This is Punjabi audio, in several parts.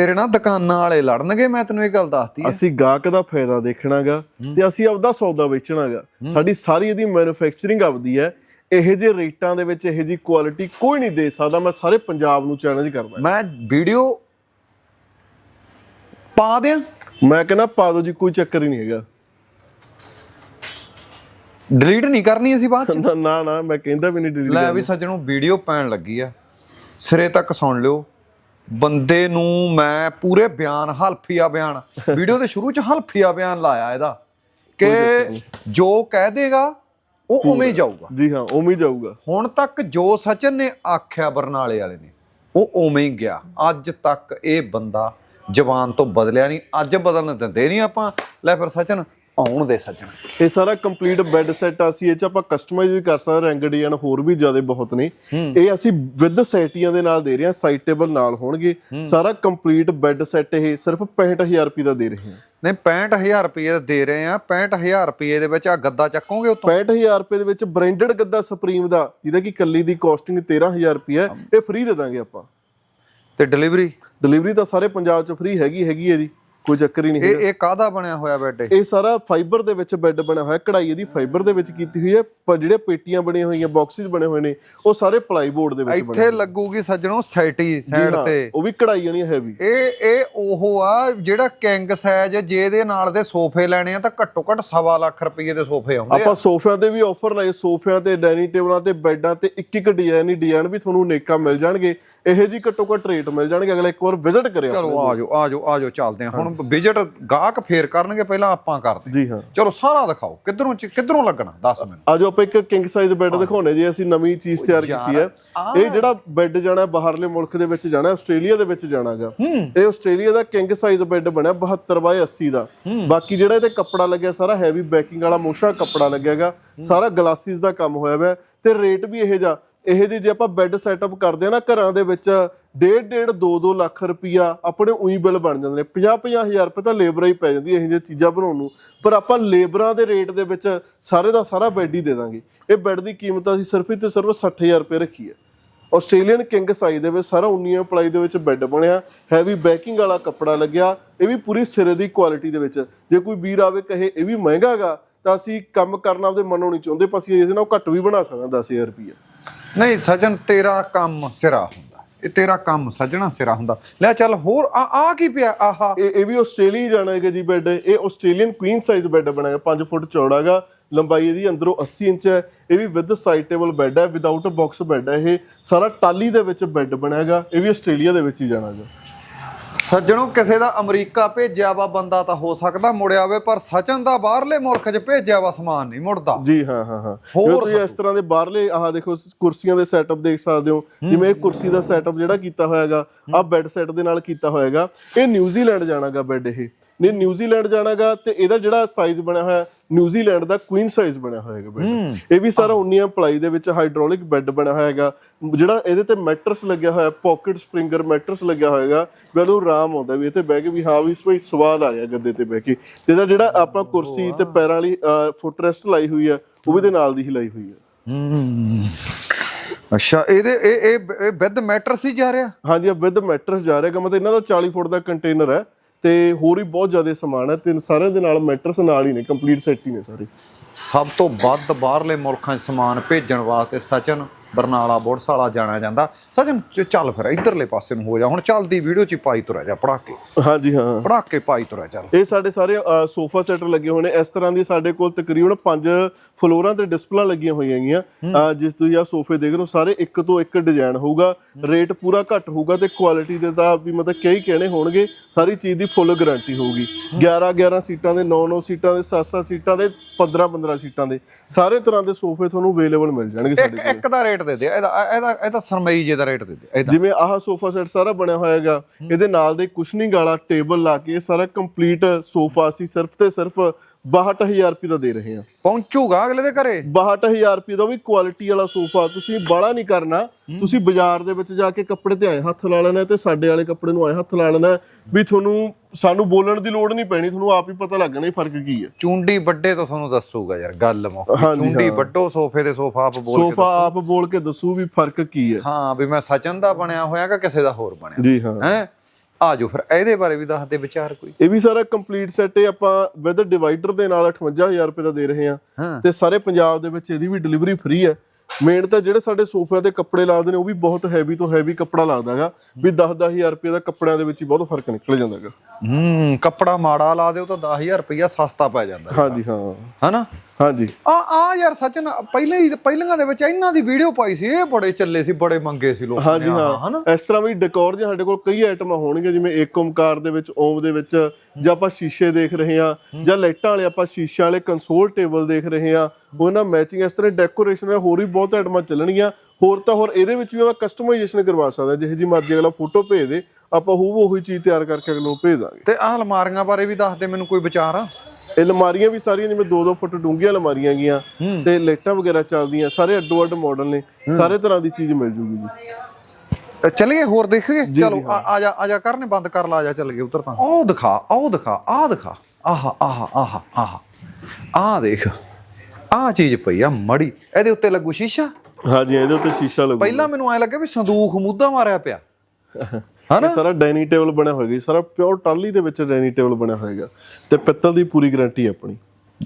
ਤੇਰੇ ਨਾਲ ਦੁਕਾਨਾਂ ਵਾਲੇ ਲੜਨਗੇ ਮੈਂ ਤੈਨੂੰ ਇਹ ਗੱਲ ਦੱਸਤੀ ਹੈ। ਅਸੀਂ ਗਾਹਕ ਦਾ ਫਾਇਦਾ ਦੇਖਣਾਗਾ ਤੇ ਅਸੀਂ ਆਪਦਾ ਸੌਦਾ ਵੇਚਣਾਗਾ। ਸਾਡੀ ਸਾਰੀ ਇਹਦੀ ਮੈਨੂਫੈਕਚਰਿੰਗ ਆਪਦੀ ਹੈ। ਇਹੋ ਜਿਹੇ ਰੇਟਾਂ ਦੇ ਵਿੱਚ ਇਹੋ ਜਿਹੀ ਕੁਆਲਿਟੀ ਕੋਈ ਨਹੀਂ ਦੇ ਸਕਦਾ। ਮੈਂ ਸਾਰੇ ਪੰਜਾਬ ਨੂੰ ਚੈਲੰਜ ਕਰਦਾ। ਮੈਂ ਵੀਡੀਓ ਪਾ ਦਿਆਂ? ਮੈਂ ਕਹਿੰਦਾ ਪਾ ਦਿਓ ਜੀ ਕੋਈ ਚੱਕਰ ਹੀ ਨਹੀਂ ਹੈਗਾ। ਡਿਲੀਟ ਨਹੀਂ ਕਰਨੀ ਅਸੀਂ ਬਾਅਦ ਚ? ਨਾ ਨਾ ਨਾ ਮੈਂ ਕਹਿੰਦਾ ਵੀ ਨਹੀਂ ਡਿਲੀਟ ਲੈ ਵੀ ਸੱਜਣੋਂ ਵੀਡੀਓ ਪੈਣ ਲੱਗੀ ਆ। ਸਿਰੇ ਤੱਕ ਸੁਣ ਲਿਓ। ਬੰਦੇ ਨੂੰ ਮੈਂ ਪੂਰੇ ਬਿਆਨ ਹਲਫੀਆ ਬਿਆਨ ਵੀਡੀਓ ਦੇ ਸ਼ੁਰੂ ਚ ਹਲਫੀਆ ਬਿਆਨ ਲਾਇਆ ਇਹਦਾ ਕਿ ਜੋ ਕਹਿ ਦੇਗਾ ਉਹ ਉਵੇਂ ਹੀ ਜਾਊਗਾ। ਜੀ ਹਾਂ ਉਵੇਂ ਹੀ ਜਾਊਗਾ। ਹੁਣ ਤੱਕ ਜੋ ਸਚਨ ਨੇ ਆਖਿਆ ਬਰਨਾਲੇ ਵਾਲੇ ਨੇ ਉਹ ਉਵੇਂ ਹੀ ਗਿਆ। ਅੱਜ ਤੱਕ ਇਹ ਬੰਦਾ ਜ਼ਬਾਨ ਤੋਂ ਬਦਲਿਆ ਨਹੀਂ। ਅੱਜ ਬਦਲਣ ਦਿੰਦੇ ਨਹੀਂ ਆਪਾਂ। ਲੈ ਫਿਰ ਸਚਨ ਆਉਣ ਦੇ ਸਚਨ ਇਹ ਸਾਰਾ ਕੰਪਲੀਟ ਬੈੱਡ ਸੈੱਟ ਅਸੀਂ ਇਹ ਚ ਆਪਾਂ ਕਸਟਮਾਈਜ਼ ਵੀ ਕਰ ਸਕਦੇ ਰੰਗ ਡਿਜ਼ਾਈਨ ਹੋਰ ਵੀ ਜ਼ਿਆਦਾ ਬਹੁਤ ਨੇ। ਇਹ ਅਸੀਂ ਵਿਦ ਸੈਟੀਆਂ ਦੇ ਨਾਲ ਦੇ ਰਹੇ ਹਾਂ ਸਾਈਡ ਟੇਬਲ ਨਾਲ ਹੋਣਗੇ। ਸਾਰਾ ਕੰਪਲੀਟ ਬੈੱਡ ਸੈੱਟ ਇਹ ਸਿਰਫ 65000 ਰੁਪਏ ਦਾ ਦੇ ਰਹੇ ਹਾਂ। ਨਹੀਂ 65000 ਰੁਪਏ ਦਾ ਦੇ ਰਹੇ ਆ 65000 ਰੁਪਏ ਦੇ ਵਿੱਚ ਆ ਗੱਦਾ ਚੱਕੋਗੇ ਉਤੋਂ? 65000 ਰੁਪਏ ਦੇ ਵਿੱਚ ਬ੍ਰਾਂਡਡ ਗੱਦਾ ਸੁਪਰੀਮ ਦਾ ਜਿਹਦਾ ਕਿ ਕੱਲੀ ਦੀ ਕਾਸਟਿੰਗ 13000 ਰੁਪਏ ਹੈ ਇਹ ਫ੍ਰੀ ਦੇ ਦਾਂਗੇ ਆਪਾਂ। ਤੇ ਡਿਲੀਵਰੀ ਡਿਲੀਵਰੀ ਤਾਂ ਸਾਰੇ ਪੰਜਾਬ 'ਚ ਫ੍ਰੀ ਹੈਗੀ ਹੈਗੀ ਹੈ ਜੀ। ਕੋਈ ਚੱਕਰ ਹੀ ਨਹੀਂ ਇਹ ਇਹ ਕਾਹਦਾ ਬਣਿਆ ਹੋਇਆ ਬੈੱਡ ਇਹ? ਸਾਰਾ ਫਾਈਬਰ ਦੇ ਵਿੱਚ ਬੈੱਡ ਬਣਿਆ ਹੋਇਆ ਕਢਾਈ ਇਹਦੀ ਫਾਈਬਰ ਦੇ ਵਿੱਚ ਕੀਤੀ ਹੋਈ ਹੈ ਪਰ ਜਿਹੜੇ ਪੇਟੀਆਂ ਬਣੀਆਂ ਹੋਈਆਂ ਬਾਕਸਿਸ ਬਣੇ ਹੋਏ ਨੇ ਉਹ ਸਾਰੇ ਪਲਾਈ ਬੋਰਡ ਦੇ ਵਿੱਚ ਬਣੇ ਇੱਥੇ ਲੱਗੂਗੀ ਸੱਜਣੋ ਸੈਟੀ ਸਾਈਡ ਤੇ। ਉਹ ਵੀ ਕਢਾਈ ਵਾਲੀਆਂ ਹੈਵੀ ਇਹ ਇਹ ਉਹ ਆ ਜਿਹੜਾ ਕਿੰਗ ਸਾਈਜ਼ ਜਿਹਦੇ ਨਾਲ ਦੇ ਸੋਫੇ ਲੈਣੇ ਆ ਤਾਂ ਘੱਟੋ ਘੱਟ ਸਵਾ ਲੱਖ ਰੁਪਏ ਦੇ ਸੋਫੇ ਆਉਂਦੇ ਆ। ਆਪਾਂ ਸੋਫਿਆਂ ਤੇ ਵੀ ਆਫਰ ਲਾਏ ਸੋਫਿਆਂ ਤੇ ਡਾਈਨਿੰਗ ਟੇਬਲਾਂ ਤੇ ਬੈੱਡਾਂ ਤੇ ਇੱਕ ਇੱਕ ਡਿਜ਼ਾਈਨ ਹੀ ਡਿਜ਼ਾਈਨ ਵੀ ਤੁਹਾਨੂੰ ਨੇਕਾ ਮਿਲ ਜਾਣਗੇ। ਇਹੋ ਜੀ ਘੱਟੋ ਘੱਟ ਰੇਟ ਮਿਲ ਜਾਣਗੇ ਅਗਲਾ ਇੱਕ ਵਾਰ ਵਿਜ਼ਿਟ ਕਰਿਓ ਚਲੋ ਆ ਜਾਓ ਆ ਜਾਓ ਆ ਜਾਓ ਚੱਲਦੇ ਆ ਹੁਣ ਵਿਜਿਟ ਗਾਹਕ ਫੇਰ ਕਰਨਗੇ ਪਹਿਲਾਂ ਆਪਾਂ ਕਰਦੇ ਜੀ ਹਾਂ। ਚਲੋ ਸਾਰਾ ਦਿਖਾਓ ਕਿੱਧਰੋਂ ਕਿੱਧਰੋਂ ਲੱਗਣਾ? ਦੱਸ ਮੈਨੂੰ। ਆਜੋ ਆਪਾਂ ਇੱਕ ਕਿੰਗ ਸਾਈਜ਼ ਬੈੱਡ ਦਿਖਾਉਣੇ ਜੀ ਅਸੀਂ ਨਵੀਂ ਚੀਜ਼ ਤਿਆਰ ਕੀਤੀ ਹੈ। ਇਹ ਜਿਹੜਾ ਬੈੱਡ ਜਾਣਾ ਬਾਹਰਲੇ ਮੁਲਕ ਦੇ ਵਿੱਚ ਜਾਣਾ ਆਸਟ੍ਰੇਲੀਆ ਦੇ ਵਿੱਚ ਜਾਣਾਗਾ। ਇਹ ਆਸਟ੍ਰੇਲੀਆ ਦਾ ਕਿੰਗ ਸਾਈਜ਼ ਬੈੱਡ ਬਣਿਆ 72 ਬਾਈ 80 ਦਾ। ਬਾਕੀ ਜਿਹੜਾ ਇਹਤੇ ਕੱਪੜਾ ਲੱਗਿਆ ਸਾਰਾ ਹੈਵੀ ਬੈਕਿੰਗ ਵਾਲਾ ਮੋਸ਼ਾ ਕੱਪੜਾ ਲੱਗਿਆਗਾ। ਸਾਰਾ ਗਲਾਸਿਸ ਦਾ ਕੰਮ ਹੋਇਆ ਹੋਇਆ ਤੇ ਰੇਟ ਵੀ ਇਹ ਜਾ ਇਹ ਜਿਹੇ ਜੇ ਆਪਾਂ ਬੈੱਡ ਸੈਟਅਪ ਕਰਦੇ ਆ ਨਾ ਘਰਾਂ ਦੇ ਵਿੱਚ, ਡੇਢ ਡੇਢ 2 2 ਲੱਖ ਰੁਪਈਆ ਆਪਣੇ ਉਹੀ ਬਿੱਲ ਬਣ ਜਾਂਦੇ ਨੇ। 50 50 ਹਜ਼ਾਰ ਰੁਪਏ ਤਾਂ ਲੇਬਰ ਹੀ ਪੈ ਜਾਂਦੀ ਇਹ ਜਿਹੀਆਂ ਚੀਜ਼ਾਂ ਬਣਾਉਣ ਨੂੰ। ਪਰ ਆਪਾਂ ਲੇਬਰਾਂ ਦੇ ਰੇਟ ਦੇ ਵਿੱਚ ਸਾਰੇ ਦਾ ਸਾਰਾ ਬੈੱਡ ਹੀ ਦੇ ਦਾਂਗੇ। ਇਹ ਬੈੱਡ ਦੀ ਕੀਮਤ ਅਸੀਂ ਸਿਰਫ ਹੀ ਤੇ ਸਿਰਫ 60000 ਰੁਪਏ ਰੱਖੀ ਹੈ। ਆਸਟ੍ਰੇਲੀਅਨ ਕਿੰਗ ਸਾਈਜ਼ ਦੇ ਵਿੱਚ ਸਾਰਾ 19 ਪਲਾਈ ਦੇ ਵਿੱਚ ਬੈੱਡ ਬਣਿਆ ਹੈਵੀ ਬੈਕਿੰਗ ਵਾਲਾ ਕੱਪੜਾ ਲੱਗਿਆ, ਇਹ ਵੀ ਪੂਰੀ ਸਿਰੇ ਦੀ ਕੁਆਲਿਟੀ ਦੇ ਵਿੱਚ। ਜੇ ਕੋਈ ਵੀਰ ਆਵੇ ਕਹੇ, ਇਹ ਵੀ ਮਹਿੰਗਾਗਾ ਤਾਂ ਅਸੀਂ ਕੰਮ ਕਰਨਾ ਆਪਦੇ ਮਨੋਂ ਨਹੀਂ ਚਾਹੁੰਦੇ, ਪਰ ਅਸੀਂ ਇਹਦੇ ਨਾਲ ਘੱਟ ਵੀ ਬਣਾ ਸਕਦੇ 10000 ਰੁਪਏ ਨਹੀਂ, ਸਜਣ ਤੇਰਾ ਕੰਮ ਸਿਰਾ ਹੁੰਦਾ। ਇਹ ਤੇਰਾ ਕੰਮ ਸਜਣਾ ਸਿਰਾ ਹੁੰਦਾ। ਲੈ ਚੱਲ ਹੋਰ, ਆ ਆ ਕੀ ਪਿਆ? ਆਹਾ। ਇਹ ਇਹ ਵੀ ਆਸਟ੍ਰੇਲੀਆ ਹੀ ਜਾਣਾ ਹੈਗਾ ਜੀ ਬੈੱਡ। ਇਹ ਆਸਟ੍ਰੇਲੀਅਨ ਕੁਈਨ ਸਾਈਜ਼ ਬੈੱਡ ਬਣਾਇਆ। 5 ਫੁੱਟ ਚੌੜਾ ਹੈਗਾ। ਲੰਬਾਈ ਇਹਦੀ ਅੰਦਰੋਂ 80 ਇੰਚ ਹੈ। ਇਹ ਵੀ ਵਿਦ ਸਾਈਡ ਟੇਬਲ ਬੈੱਡ ਹੈ। ਵਿਦਆਊਟ ਬਾਕਸ ਬੈੱਡ ਹੈ ਇਹ। ਸਾਰਾ ਟਾਲੀ ਦੇ ਵਿੱਚ ਬੈੱਡ ਬਣਿਆ ਹੈਗਾ। ਇਹ ਵੀ ਆਸਟ੍ਰੇਲੀਆ ਦੇ ਵਿੱਚ ਹੀ ਜਾਣਾ ਹੈਗਾ। ਸੱਜਣੋਂ ਕਿਸੇ ਦਾ ਅਮਰੀਕਾ ਭੇਜਿਆ ਵਾ ਬੰਦਾ ਤਾਂ ਹੋ ਸਕਦਾ ਮੁੜਿਆ ਆਵੇ ਪਰ ਸਚਨ ਦਾ ਬਾਹਰਲੇ ਮੁਲਕ 'ਚ ਭੇਜਿਆ ਵਾ ਸਮਾਨ ਨਹੀਂ ਮੁੜਦਾ। ਜੀ ਹਾਂ ਹਾਂ ਹਾਂ। ਹੋਰ ਤੁਸੀਂ ਇਸ ਤਰ੍ਹਾਂ ਦੇ ਬਾਹਰਲੇ ਆਹ ਦੇਖੋ ਕੁਰਸੀਆਂ ਦੇ ਸੈਟਅਪ ਦੇਖ ਸਕਦੇ ਹੋ। ਜਿਵੇਂ ਇਹ ਕੁਰਸੀ ਦਾ ਸੈਟਅਪ ਜਿਹੜਾ ਕੀਤਾ ਹੋਇਆਗਾ ਆਹ ਬੈੱਡ ਸੈਟ ਦੇ ਨਾਲ ਕੀਤਾ ਹੋਇਆਗਾ। ਇਹ ਨਿਊਜ਼ੀਲੈਂਡ ਜਾਣਾਗਾ ਬੈੱਡ ਇਹ। ਨਹੀਂ ਨਿਊਜ਼ੀਲੈਂਡ ਜਾਣਾਗਾ ਤੇ ਇਹਦਾ ਜਿਹੜਾ ਸਾਈਜ਼ ਬਣਿਆ ਹੋਇਆ ਨਿਊਜ਼ੀਲੈਂਡ ਦਾ ਕੁਈਨ ਸਾਈਜ਼ ਬਣਿਆ ਹੋਇਆਗਾ ਬੈੱਡ ਇਹ ਵੀ ਸਾਰਾ 19 ਪਲਾਈ ਦੇ ਵਿੱਚ ਹਾਈਡ੍ਰੋਲਿਕ ਬੈੱਡ ਬਣਿਆ ਹੋਇਆਗਾ ਜਿਹੜਾ ਇਹਦੇ ਤੇ ਮੈਟਰਸ ਲੱਗਿਆ ਹੋਇਆ ਪਾਕਟ ਸਪ੍ਰਿੰਗਰ ਮੈਟਰਸ ਲੱਗਿਆ ਹੋਇਆਗਾ ਮੈਨੂੰ ਆਰਾਮ ਆਉਂਦਾ ਵੀ ਇੱਥੇ ਬਹਿ ਕੇ ਵੀ ਹਾਂ ਵੀ ਇਸ ਵਿੱਚ ਸਵਾਦ ਆ ਗਿਆ ਗੱਦੇ ਤੇ ਬਹਿ ਕੇ। ਤੇ ਇਹਦਾ ਜਿਹੜਾ ਆਪਾਂ ਕੁਰਸੀ ਤੇ ਪੈਰਾਂ ਵਾਲੀ ਫੁੱਟ ਰੈਸਟ ਲਾਈ ਹੋਈ ਆ ਉਹ ਵੀ ਦੇ ਨਾਲ ਦੀ ਹੀ ਲਾਈ ਹੋਈ ਆ। ਅੱਛਾ ਇਹਦੇ ਇਹ ਇਹ ਵਿਦ ਮੈਟਰ ਸੀ ਜਾ ਰਿਹਾ? ਹਾਂਜੀ ਵਿਦ ਮੈਟਰਸ ਜਾ ਰਿਹਾ ਮਤਲਬ ਇਹਨਾਂ ਦਾ 40 ਫੁੱਟ ਦਾ ਕੰਟੇਨਰ ਹੈ। ਤੇ ਹੋਰ ਵੀ ਬਹੁਤ ਜ਼ਿਆਦਾ ਸਮਾਨ ਹੈ ਤੇ ਸਾਰਿਆਂ ਦੇ ਨਾਲ ਮੈਟਰਸ ਨਾਲ ਹੀ ਨੇ ਕੰਪਲੀਟ ਸੈੱਟ ਹੀ ਨੇ ਸਾਰੇ। ਸਭ ਤੋਂ ਵੱਧ ਬਾਹਰਲੇ ਮੁਲਕਾਂ 'ਚ ਸਮਾਨ ਭੇਜਣ ਵਾਸਤੇ ਸਚਨ ਬਰਨਾਲਾ ਬੁੜਸ ਵਾਲਾ ਜਾਣਾ ਜਾਂਦਾ। ਚ- ਚੱਲ ਫਿਰ ਇਧਰਲੇ ਪਾਸੇ ਨੂੰ ਹੋ ਜਾ। ਹੁਣ ਚੱਲਦੀ ਵੀਡੀਓ 'ਚ ਪਾਈ ਤੁਰਿਆ ਜਾ ਪੜਾਕੇ ਹਾਂਜੀ ਹਾਂ। ਪੜਾਕੇ ਪਾਈ ਤੁਰਿਆ ਚੱਲ। ਇਹ ਸਾਡੇ ਸਾਰੇ ਸੋਫਾ ਸੈਟ ਲੱਗੇ ਹੋਏ ਨੇ। ਇਸ ਤਰ੍ਹਾਂ ਦੀ ਸਾਡੇ ਕੋਲ ਤਕਰੀਬਨ 5 ਫਲੋਰਾਂ ਤੇ ਡਿਸਪਲਾਂ ਲੱਗੀਆਂ ਹੋਈਆਂ ਹੈਗੀਆਂ। ਜਿਸ ਤੁਸੀਂ ਆ ਸੋਫੇ ਦੇਖ ਰਹੇ ਹੋ ਸਾਰੇ ਇੱਕ ਤੋਂ ਇੱਕ ਡਿਜ਼ਾਈਨ ਹੋਊਗਾ। ਰੇਟ ਪੂਰਾ ਘੱਟ ਹੋਊਗਾ ਤੇ ਕੁਆਲਿਟੀ ਦੇ ਤਾਂ ਵੀ ਮਤਲਬ ਕਈ ਕਹਿਣੇ ਹੋਣਗੇ ਸਾਰੀ ਚੀਜ਼ ਦੀ ਫੁੱਲ ਗਾਰੰਟੀ ਹੋਊਗੀ। 11 11 ਸੀਟਾਂ ਦੇ 9 9 ਸੀਟਾਂ ਦੇ 7 7 ਸੀਟਾਂ ਦੇ 15 15 ਸੀਟਾਂ ਦੇ। ਸਾਰੇ ਤਰ੍ਹਾਂ ਦੇ ਸੋਫੇ ਤੁਹਾਨੂੰ ਅਵੇਲੇਬਲ ਮਿਲ ਜਾਣਗੇ ਸਾਡੇ ਕੋਲ। ਇੱਕ ਦਾ ਰੇਟ ਦੇ ਦੇ ਇਹਦਾ ਇਹਦਾ ਇਹਦਾ ਸਰਮਈ ਜੇ ਦਾ ਰੇਟ ਦੇ ਦੇ ਜਿਵੇਂ ਆਹ ਸੋਫਾ ਸੈੱਟ ਸਾਰਾ ਬਣਿਆ ਹੋਇਆ ਹੈਗਾ ਇਹਦੇ ਨਾਲ ਦੇ ਕੁਸ਼ਨਿੰਗ ਵਾਲਾ ਟੇਬਲ ਲਾ ਕੇ ਸਾਰਾ ਕੰਪਲੀਟ ਸੋਫਾ ਅਸੀਂ ਸਿਰਫ ਤੇ ਸਿਰਫ 62000 ਰੁਪਏ ਦਾ ਦੇ ਰਹੇ ਹਾਂ। ਪਹੁੰਚੂਗਾ ਅਗਲੇ ਦੇ ਘਰੇ? 62000 ਰੁਪਏ ਦਾ ਵੀ ਕੁਆਲਿਟੀ ਵਾਲਾ ਸੋਫਾ ਤੁਸੀਂ ਬਾਹਲਾ ਨਹੀਂ ਕਰਨਾ। ਤੁਸੀਂ ਬਾਜ਼ਾਰ ਦੇ ਵਿੱਚ ਜਾ ਕੇ ਕੱਪੜੇ ਤੇ ਆਏ ਹੱਥ ਲਾ ਲੈਣਾ ਤੇ ਸਾਡੇ ਵਾਲੇ ਕੱਪੜੇ ਨੂੰ ਆਏ ਹੱਥ ਲਾ ਲੈਣਾ। ਵੀ ਤੁਹਾਨੂੰ ਸਾਨੂੰ ਬੋਲਣ ਦੀ ਲੋੜ ਨਹੀਂ ਪੈਣੀ ਤੁਹਾਨੂੰ ਆਪ ਹੀ ਪਤਾ ਲੱਗਣਾ ਇਹ ਫ਼ਰਕ ਕੀ ਹੈ। ਚੁੰਡੀ ਵੱਡੇ ਤੋਂ ਤੁਹਾਨੂੰ ਦੱਸੂਗਾ ਯਾਰ ਗੱਲ ਮੁੱਕ ਚੁੰਡੀ ਵੱਡੋ ਸੋਫੇ ਦੇ ਸੋਫਾ ਆਪ ਬੋਲ ਕੇ ਸੋਫਾ ਆਪ ਬੋਲ ਕੇ ਦੱਸੂ ਵੀ ਫ਼ਰਕ ਕੀ ਹੈ। ਹਾਂ ਵੀ ਮੈਂ ਸਚਨ ਦਾ ਬਣਿਆ ਹੋਇਆ ਕਿ ਕਿਸੇ ਦਾ ਹੋਰ ਬਣਿਆ। ਜੀ ਹਾਂ। ਹੈ? ਆ ਜਾਓ ਫਿਰ ਇਹਦੇ ਬਾਰੇ ਵੀ ਦੱਸ ਦੇ ਵਿਚਾਰ ਕੋਈ। ਇਹ ਵੀ ਸਾਰਾ ਕੰਪਲੀਟ ਸੈੱਟ ਹੈ ਆਪਾਂ ਵਿਦ ਡਿਵਾਈਡਰ ਦੇ ਨਾਲ 58000 ਰੁਪਏ ਦਾ ਦੇ ਰਹੇ ਹਾਂ। ਤੇ ਸਾਰੇ ਪੰਜਾਬ ਦੇ ਵਿੱਚ ਇਹਦੀ ਵੀ ਡਿਲੀਵਰੀ ਫ੍ਰੀ ਹੈ। ਮੇਨ ਤਾਂ ਜਿਹੜੇ ਸਾਡੇ ਸੋਫਿਆਂ ਤੇ ਕੱਪੜੇ ਲੱਗਦੇ ਨੇ ਉਹ ਵੀ ਬਹੁਤ ਹੈਵੀ ਤੋਂ ਹੈਵੀ ਕੱਪੜਾ ਲੱਗਦਾਗਾ ਵੀ 10-10000 ਰੁਪਏ ਦਾ ਕੱਪੜਿਆਂ ਦੇ ਵਿੱਚ ਹੀ ਬਹੁਤ ਫ਼ਰਕ ਨਿਕਲ ਜਾਂਦਾਗਾ ਹੂੰ ਕੱਪੜਾ ਮਾੜਾ ਲਾ ਦਿਓ ਤਾਂ 10000 ਰੁਪਇਆ ਸਸਤਾ ਪੈ ਜਾਂਦਾ ਹਾਂਜੀ ਹਾਂ। ਹਨਾ? ਹਾਂਜੀ। ਆ ਆ ਯਾਰ ਸਚਨ ਪਹਿਲੇ ਹੀ ਪਹਿਲੀਆਂ ਦੇ ਵਿੱਚ ਇਹਨਾਂ ਦੀ ਵੀਡੀਓ ਪਾਈ ਸੀ ਇਹ ਬੜੇ ਚੱਲੇ ਸੀ ਬੜੇ ਮੰਗੇ ਸੀ ਲੋਕਾਂ ਹਾਂਜੀ ਨੇ ਆਹ, ਹਾਂ ਇਸ ਤਰ੍ਹਾਂ ਵੀ ਡੈਕੋਰ ਦੀਆਂ ਸਾਡੇ ਕੋਲ ਕਈ ਆਈਟਮਾਂ ਹੋਣਗੀਆਂ ਜਿਵੇਂ ਏਕ ਓਮਕਾਰ ਦੇ ਵਿੱਚ ਓਮ ਦੇ ਵਿੱਚ ਜਾਂ ਆਪਾਂ ਸ਼ੀਸ਼ੇ ਦੇਖ ਰਹੇ ਹਾਂ ਜਾਂ ਲਾਈਟਾਂ ਵਾਲੇ ਆਪਾਂ ਸ਼ੀਸ਼ਿਆਂ ਵਾਲੇ ਕੰਸੋਲ ਟੇਬਲ ਦੇਖ ਰਹੇ ਹਾਂ ਉਹਨਾਂ ਮੈਚਿੰਗ ਇਸ ਤਰ੍ਹਾਂ ਡੈਕੋਰੇਸ਼ਨ ਨਾਲ ਹੋਰ ਵੀ ਬਹੁਤ ਆਈਟਮਾਂ ਚੱਲਣਗੀਆਂ ਹੋਰ ਤਾਂ ਹੋਰ ਇਹਦੇ ਵਿੱਚ ਵੀ ਆਪਾਂ ਕਸਟਮਾਈਜ਼ੇਸ਼ਨ ਕਰਵਾ ਸਕਦੇ ਜਿਹੇ ਜੀ ਮਰਜ਼ੀ ਅਗਲਾ ਫੋਟੋ ਭੇਜ ਦੇ ਆਪਾਂ ਹੂ ਉਹੀ ਚੀਜ਼ ਤਿਆਰ ਕਰਕੇ ਅਗਲੇ ਨੂੰ ਭੇਜ ਦਾਂਗੇ। ਤੇ ਆਹ ਅਲਮਾਰੀਆਂ ਬਾਰੇ ਵੀ ਦੱਸ ਦੇ ਮੈਨੂੰ ਕੋਈ ਵਿਚਾਰ। ਆ ਇਹ ਅਲਮਾਰੀਆਂ ਵੀ ਸਾਰੀਆਂ ਜਿਵੇਂ 2-2 ਫੁੱਟ ਡੂੰਘੀਆਂ ਅਲਮਾਰੀਆਂ ਗੀਆਂ ਤੇ ਲਾਈਟਾਂ ਵਗੈਰਾ ਚੱਲਦੀਆਂ ਸਾਰੇ ਅੱਡੋ ਅੱਡ ਮਾਡਲ ਨੇ ਸਾਰੇ ਤਰ੍ਹਾਂ ਦੀ ਚੀਜ਼ ਮਿਲ ਜੂਗੀ ਜੀ। ਚੱਲੀਏ ਹੋਰ ਦੇਖੀਏ? ਚਲੋ ਆ ਆ ਜਾ ਆ ਜਾ ਕਰਨੇ ਬੰਦ ਕਰ ਲਾ ਆ ਜਾ ਚੱਲ ਗਏ ਉਧਰ ਤਾਂ। ਉਹ ਦਿਖਾ ਉਹ ਦਿਖਾ ਆਹ ਦਿਖਾ। ਆਹ ਆਹ ਆਹ ਆਹ। ਆਹ ਦੇਖ ਆਹ ਚੀਜ਼ ਪਈ ਆ ਮੜੀ। ਇਹਦੇ ਉੱਤੇ ਲੱਗੂ ਸ਼ੀਸ਼ਾ? ਹਾਂਜੀ ਇਹਦੇ ਉੱਤੇ ਸ਼ੀਸ਼ਾ ਲੱਗੂ। ਪਹਿਲਾਂ ਮੈਨੂੰ ਐ ਲੱਗਾ ਵੀ ਸੰਦੂਖ ਮੁੱਦਾ ਮਾਰਿਆ ਪਿਆ। ਇਹ ਸਾਰਾ ਡਾਈਨਿੰਗ ਟੇਬਲ ਬਣਿਆ ਹੋਏਗਾ ਜੀ, ਸਾਰਾ ਪਿਓਰ ਟਾਲੀ ਦੇ ਵਿੱਚ ਡਾਈਨਿੰਗ ਟੇਬਲ ਬਣਿਆ ਹੋਏਗਾ ਤੇ ਪਿੱਤਲ ਦੀ ਪੂਰੀ ਗਾਰੰਟੀ ਆਪਣੀ।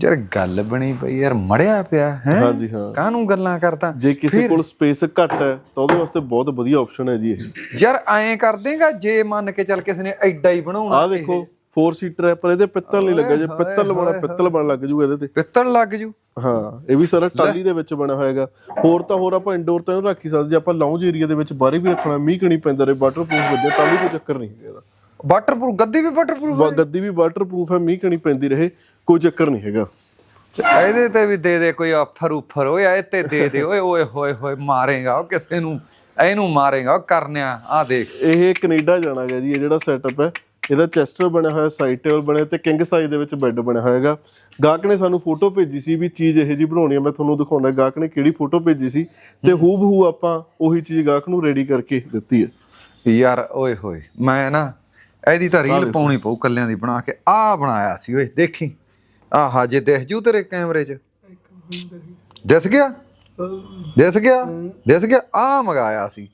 ਯਾਰ ਗੱਲ ਬਣੀ ਪਈ ਯਾਰ ਮੜਿਆ ਪਿਆ ਹੈ? ਹਾਂਜੀ ਹਾਂ। ਕਾਹਨੂੰ ਗੱਲਾਂ ਕਰਦਾ? ਜੇ ਕਿਸੇ ਕੋਲ ਸਪੇਸ ਘੱਟ ਹੈ ਤਾਂ ਉਹਦੇ ਵਾਸਤੇ ਬਹੁਤ ਵਧੀਆ ਆਪਸ਼ਨ ਹੈ ਜੀ ਇਹ। ਯਾਰ ਐਂ ਕਰ ਦੇਗਾ ਜੇ ਮੰਨ ਕੇ ਚੱਲ ਕਿਸੇ ਨੇ ਐਡਾ ਹੀ ਬਣਾਉਣਾ ਆਹ ਦੇਖੋ 4 ਸੀਟਰ ਹੈ ਪਰ ਇਹਦੇ ਪਿੱਤਲ ਨਹੀਂ ਲੱਗਾ ਜੇ ਪਿੱਤਲ ਲਵਾਉਣਾ ਪਿੱਤਲ ਬਣ ਲੱਗ ਜੂਗਾ ਇਹਦੇ ਤੇ। ਪਿੱਤਲ ਲੱਗ ਜੂ। ਹਾਂ ਇਹ ਵੀ ਸਾਰਾ ਟਾਲੀ ਦੇ ਵਿੱਚ ਬਣਿਆ ਹੋਏਗਾ ਹੋਰ ਤਾਂ ਹੋਰ ਆਪਾਂ ਇੰਡੋਰ ਤਾਂ ਇਹਨੂੰ ਰੱਖ ਹੀ ਸਕਦੇ ਜੇ ਆਪਾਂ ਲਾਉਂਜ ਏਰੀਆ ਦੇ ਵਿੱਚ ਬਾਹਰ ਵੀ ਰੱਖਣਾ ਮੀਂਹ ਕਣੀ ਪੈਂਦਾ ਰਹੇ ਵਾਟਰਪ੍ਰੂਫ ਵਧੀਆ ਤਾਂ ਵੀ ਕੋਈ ਚੱਕਰ ਨਹੀਂ ਹੈਗਾ ਵਾਟਰਪ੍ਰੂਫ ਗੱਦੀ ਵੀ ਵਾਟਰਪ੍ਰੂਫ ਵਾ- ਗੱਦੀ ਵੀ ਵਾਟਰਪ੍ਰੂਫ ਹੈ ਮੀਂਹ ਕਣੀ ਪੈਂਦੀ ਰਹੇ ਕੋਈ ਚੱਕਰ ਨਹੀਂ ਹੈਗਾ। ਇਹਦੇ ਤੇ ਵੀ ਦੇ ਦੇ ਕੋਈ ਆਫਰ ਉਫਰ ਓਏ ਇਹ ਤੇ ਦੇ ਦੇ। ਓਏ ਓਏ ਹੋਏ ਹੋਏ ਮਾਰੇਗਾ ਉਹ ਕਿਸੇ ਨੂੰ ਇਹਨੂੰ ਮਾਰੇਗਾ ਉਹ ਕਰਨਿਆ। ਆ ਦੇਖ। ਇਹ ਕੈਨੇਡਾ ਜਾਣਾ ਗਿਆ ਜੀ ਇਹ ਜਿਹੜਾ ਸੈਟਅਪ ਹੈ ਇਹਦਾ ਚੈਸਟਰ ਬਣਿਆ ਹੋਇਆ ਸਾਈਡ ਟੇਬਲ ਬਣਿਆ ਤੇ ਕਿੰਗ ਸਾਈਜ਼ ਦੇ ਵਿੱਚ ਬੈੱਡ ਬਣਿਆ ਹੋਇਆਗਾ ਗਾਹਕ ਨੇ ਸਾਨੂੰ ਫੋਟੋ ਭੇਜੀ ਸੀ ਵੀ ਚੀਜ਼ ਇਹੋ ਜੀ ਬਣਾਉਣੀ ਹੈ ਮੈਂ ਤੁਹਾਨੂੰ ਦਿਖਾਉਣਾ। ਗਾਹਕ ਨੇ ਕਿਹੜੀ ਫੋਟੋ ਭੇਜੀ ਸੀ ਤੇ ਹੂ। ਬਹੂ ਆਪਾਂ ਉਹੀ ਚੀਜ਼ ਗਾਹਕ ਨੂੰ ਰੈਡੀ ਕਰਕੇ ਦਿੱਤੀ ਹੈ। ਯਾਰ ਓਏ ਹੋਏ ਮੈਂ ਨਾ ਇਹਦੀ ਤਾਂ ਰੀਲ ਪਾਉਣੀ ਪਊ ਕੱਲਿਆਂ ਦੀ ਬਣਾ ਕੇ। ਆ ਬਣਾਇਆ ਸੀ ਓਏ ਦੇਖੀ। ਆਹਾ ਜੇ ਦਿਖ ਜੂ ਤੇਰੇ ਕੈਮਰੇ 'ਚ? ਦਿਸ ਗਿਆ? ਦਿਸ ਗਿਆ? ਦਿਸ ਗਿਆ? ਆ ਮਗਾਇਆ ਸੀ।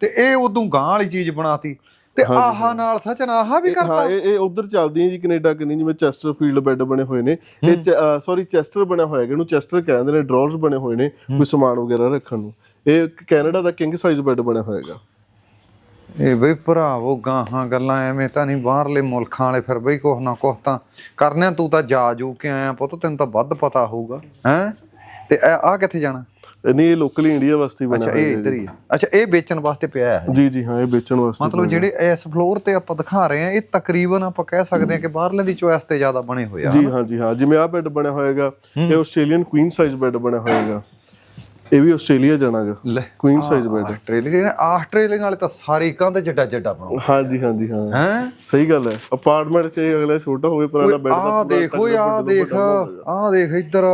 ਤੇ ਇਹ ਉਦੋਂ ਗਾਂ ਵਾਲੀ ਚੀਜ਼ ਬਣਾਤੀ। ਤੇ ਆਹਾ ਨਾਲ ਸਚਨ ਆਹਾ ਵੀ ਕਰਤਾ। ਹਾਂ ਇਹ ਇਹ ਉਧਰ ਚੱਲਦੀਆਂ ਜੀ ਕੈਨੇਡਾ ਕਿੰਨੀ ਜਿਵੇਂ ਚੈਸਟਰ ਫੀਲਡ ਬੈੱਡ ਬਣੇ ਹੋਏ ਨੇ। ਇਹ ਸੌਰੀ ਚੈਸਟਰ ਬਣਿਆ ਹੋਇਆ ਹੈਗਾ ਇਹਨੂੰ। ਚੈਸਟਰ ਕਹਿੰਦੇ ਨੇ ਡਰਾਅਰਸ ਬਣੇ ਹੋਏ ਨੇ ਕੋਈ ਸਮਾਨ ਵਗੈਰਾ ਰੱਖਣ ਨੂੰ। ਇਹ ਕੈਨੇਡਾ ਦਾ ਕਿੰਗ ਸਾਈਜ਼ ਬੈੱਡ ਬਣਿਆ ਹੋਇਆਗਾ ਇਹ ਬਈ ਭਰਾਵੋ ਗਾਹਾਂ ਗੱਲਾਂ ਐਵੇਂ ਤਾਂ ਨਹੀਂ ਬਾਹਰਲੇ ਮੁਲਕਾਂ ਵਾਲੇ ਫਿਰ ਬਈ ਕੁਛ ਨਾ ਕੁਛ ਤਾਂ ਕਰਨਿਆ ਤੂੰ ਤਾਂ ਜਾ ਜੂ ਕੇ ਆਇਆ ਪੁੱਤ ਤੈਨੂੰ ਤਾਂ ਵੱਧ ਪਤਾ ਹੋਊਗਾ ਹੈ? ਤੇ ਆ ਕਿੱਥੇ ਜਾਣਾ? ਨਹੀਂ ਇਹ ਲੋਕਲੀ ਇੰਡੀਆ ਵਾਸਤੇ ਹੀ ਬਣਿਆ ਅੱਛਾ ਇਹ ਇੱਧਰ ਹੀ ਆ ਅੱਛਾ ਇਹ ਵੇਚਣ ਵਾਸਤੇ ਪਿਆ ਹੈ। ਜੀ ਜੀ ਹਾਂ ਇਹ ਵੇਚਣ ਵਾਸਤੇ ਮਤਲਬ ਜਿਹੜੇ ਇਸ ਫਲੋਰ ਤੇ ਆਪਾਂ ਦਿਖਾ ਰਹੇ ਆ ਇਹ ਤਕਰੀਬਨ ਆਪਾਂ ਕਹਿ ਸਕਦੇ ਆ ਕਿ ਬਾਹਰਲੇ ਦੀ ਚੋਇਸ ਤੇ ਜ਼ਿਆਦਾ ਬਣੇ ਹੋਏ ਆ। ਜੀ ਹਾਂ ਜੀ ਹਾਂ ਜਿਵੇਂ ਆਹ ਬੈੱਡ ਬਣਿਆ ਹੋਏਗਾ ਇਹ ਆਸਟ੍ਰੇਲੀਅਨ ਕੁਈਨ ਸਾਈਜ਼ ਬੈੱਡ ਬਣਿਆ ਹੋਏਗਾ ਇਹ ਵੀ Australia ਜਾਣਾਗਾ queen size bed Australia Australia ਵਾਲੇ ਤਾਂ ਸਾਰੇ ਕੰਧ ਜੱਡਾ ਜੱਡਾ ਬਣਾਉ ਹਾਂ ਜੀ ਹਾਂ ਜੀ ਹਾਂ। ਹੈ? ਸਹੀ ਗੱਲ ਹੈ। ਅਪਾਰਟਮੈਂਟ 'ਚ ਇਹ ਅਗਲਾ ਛੋਟਾ ਹੋਵੇ ਪਰ ਇਹਦਾ ਬੈੱਡ ਆ ਦੇਖ ਆ ਦੇਖ ਆ ਦੇਖ ਇੱਧਰ।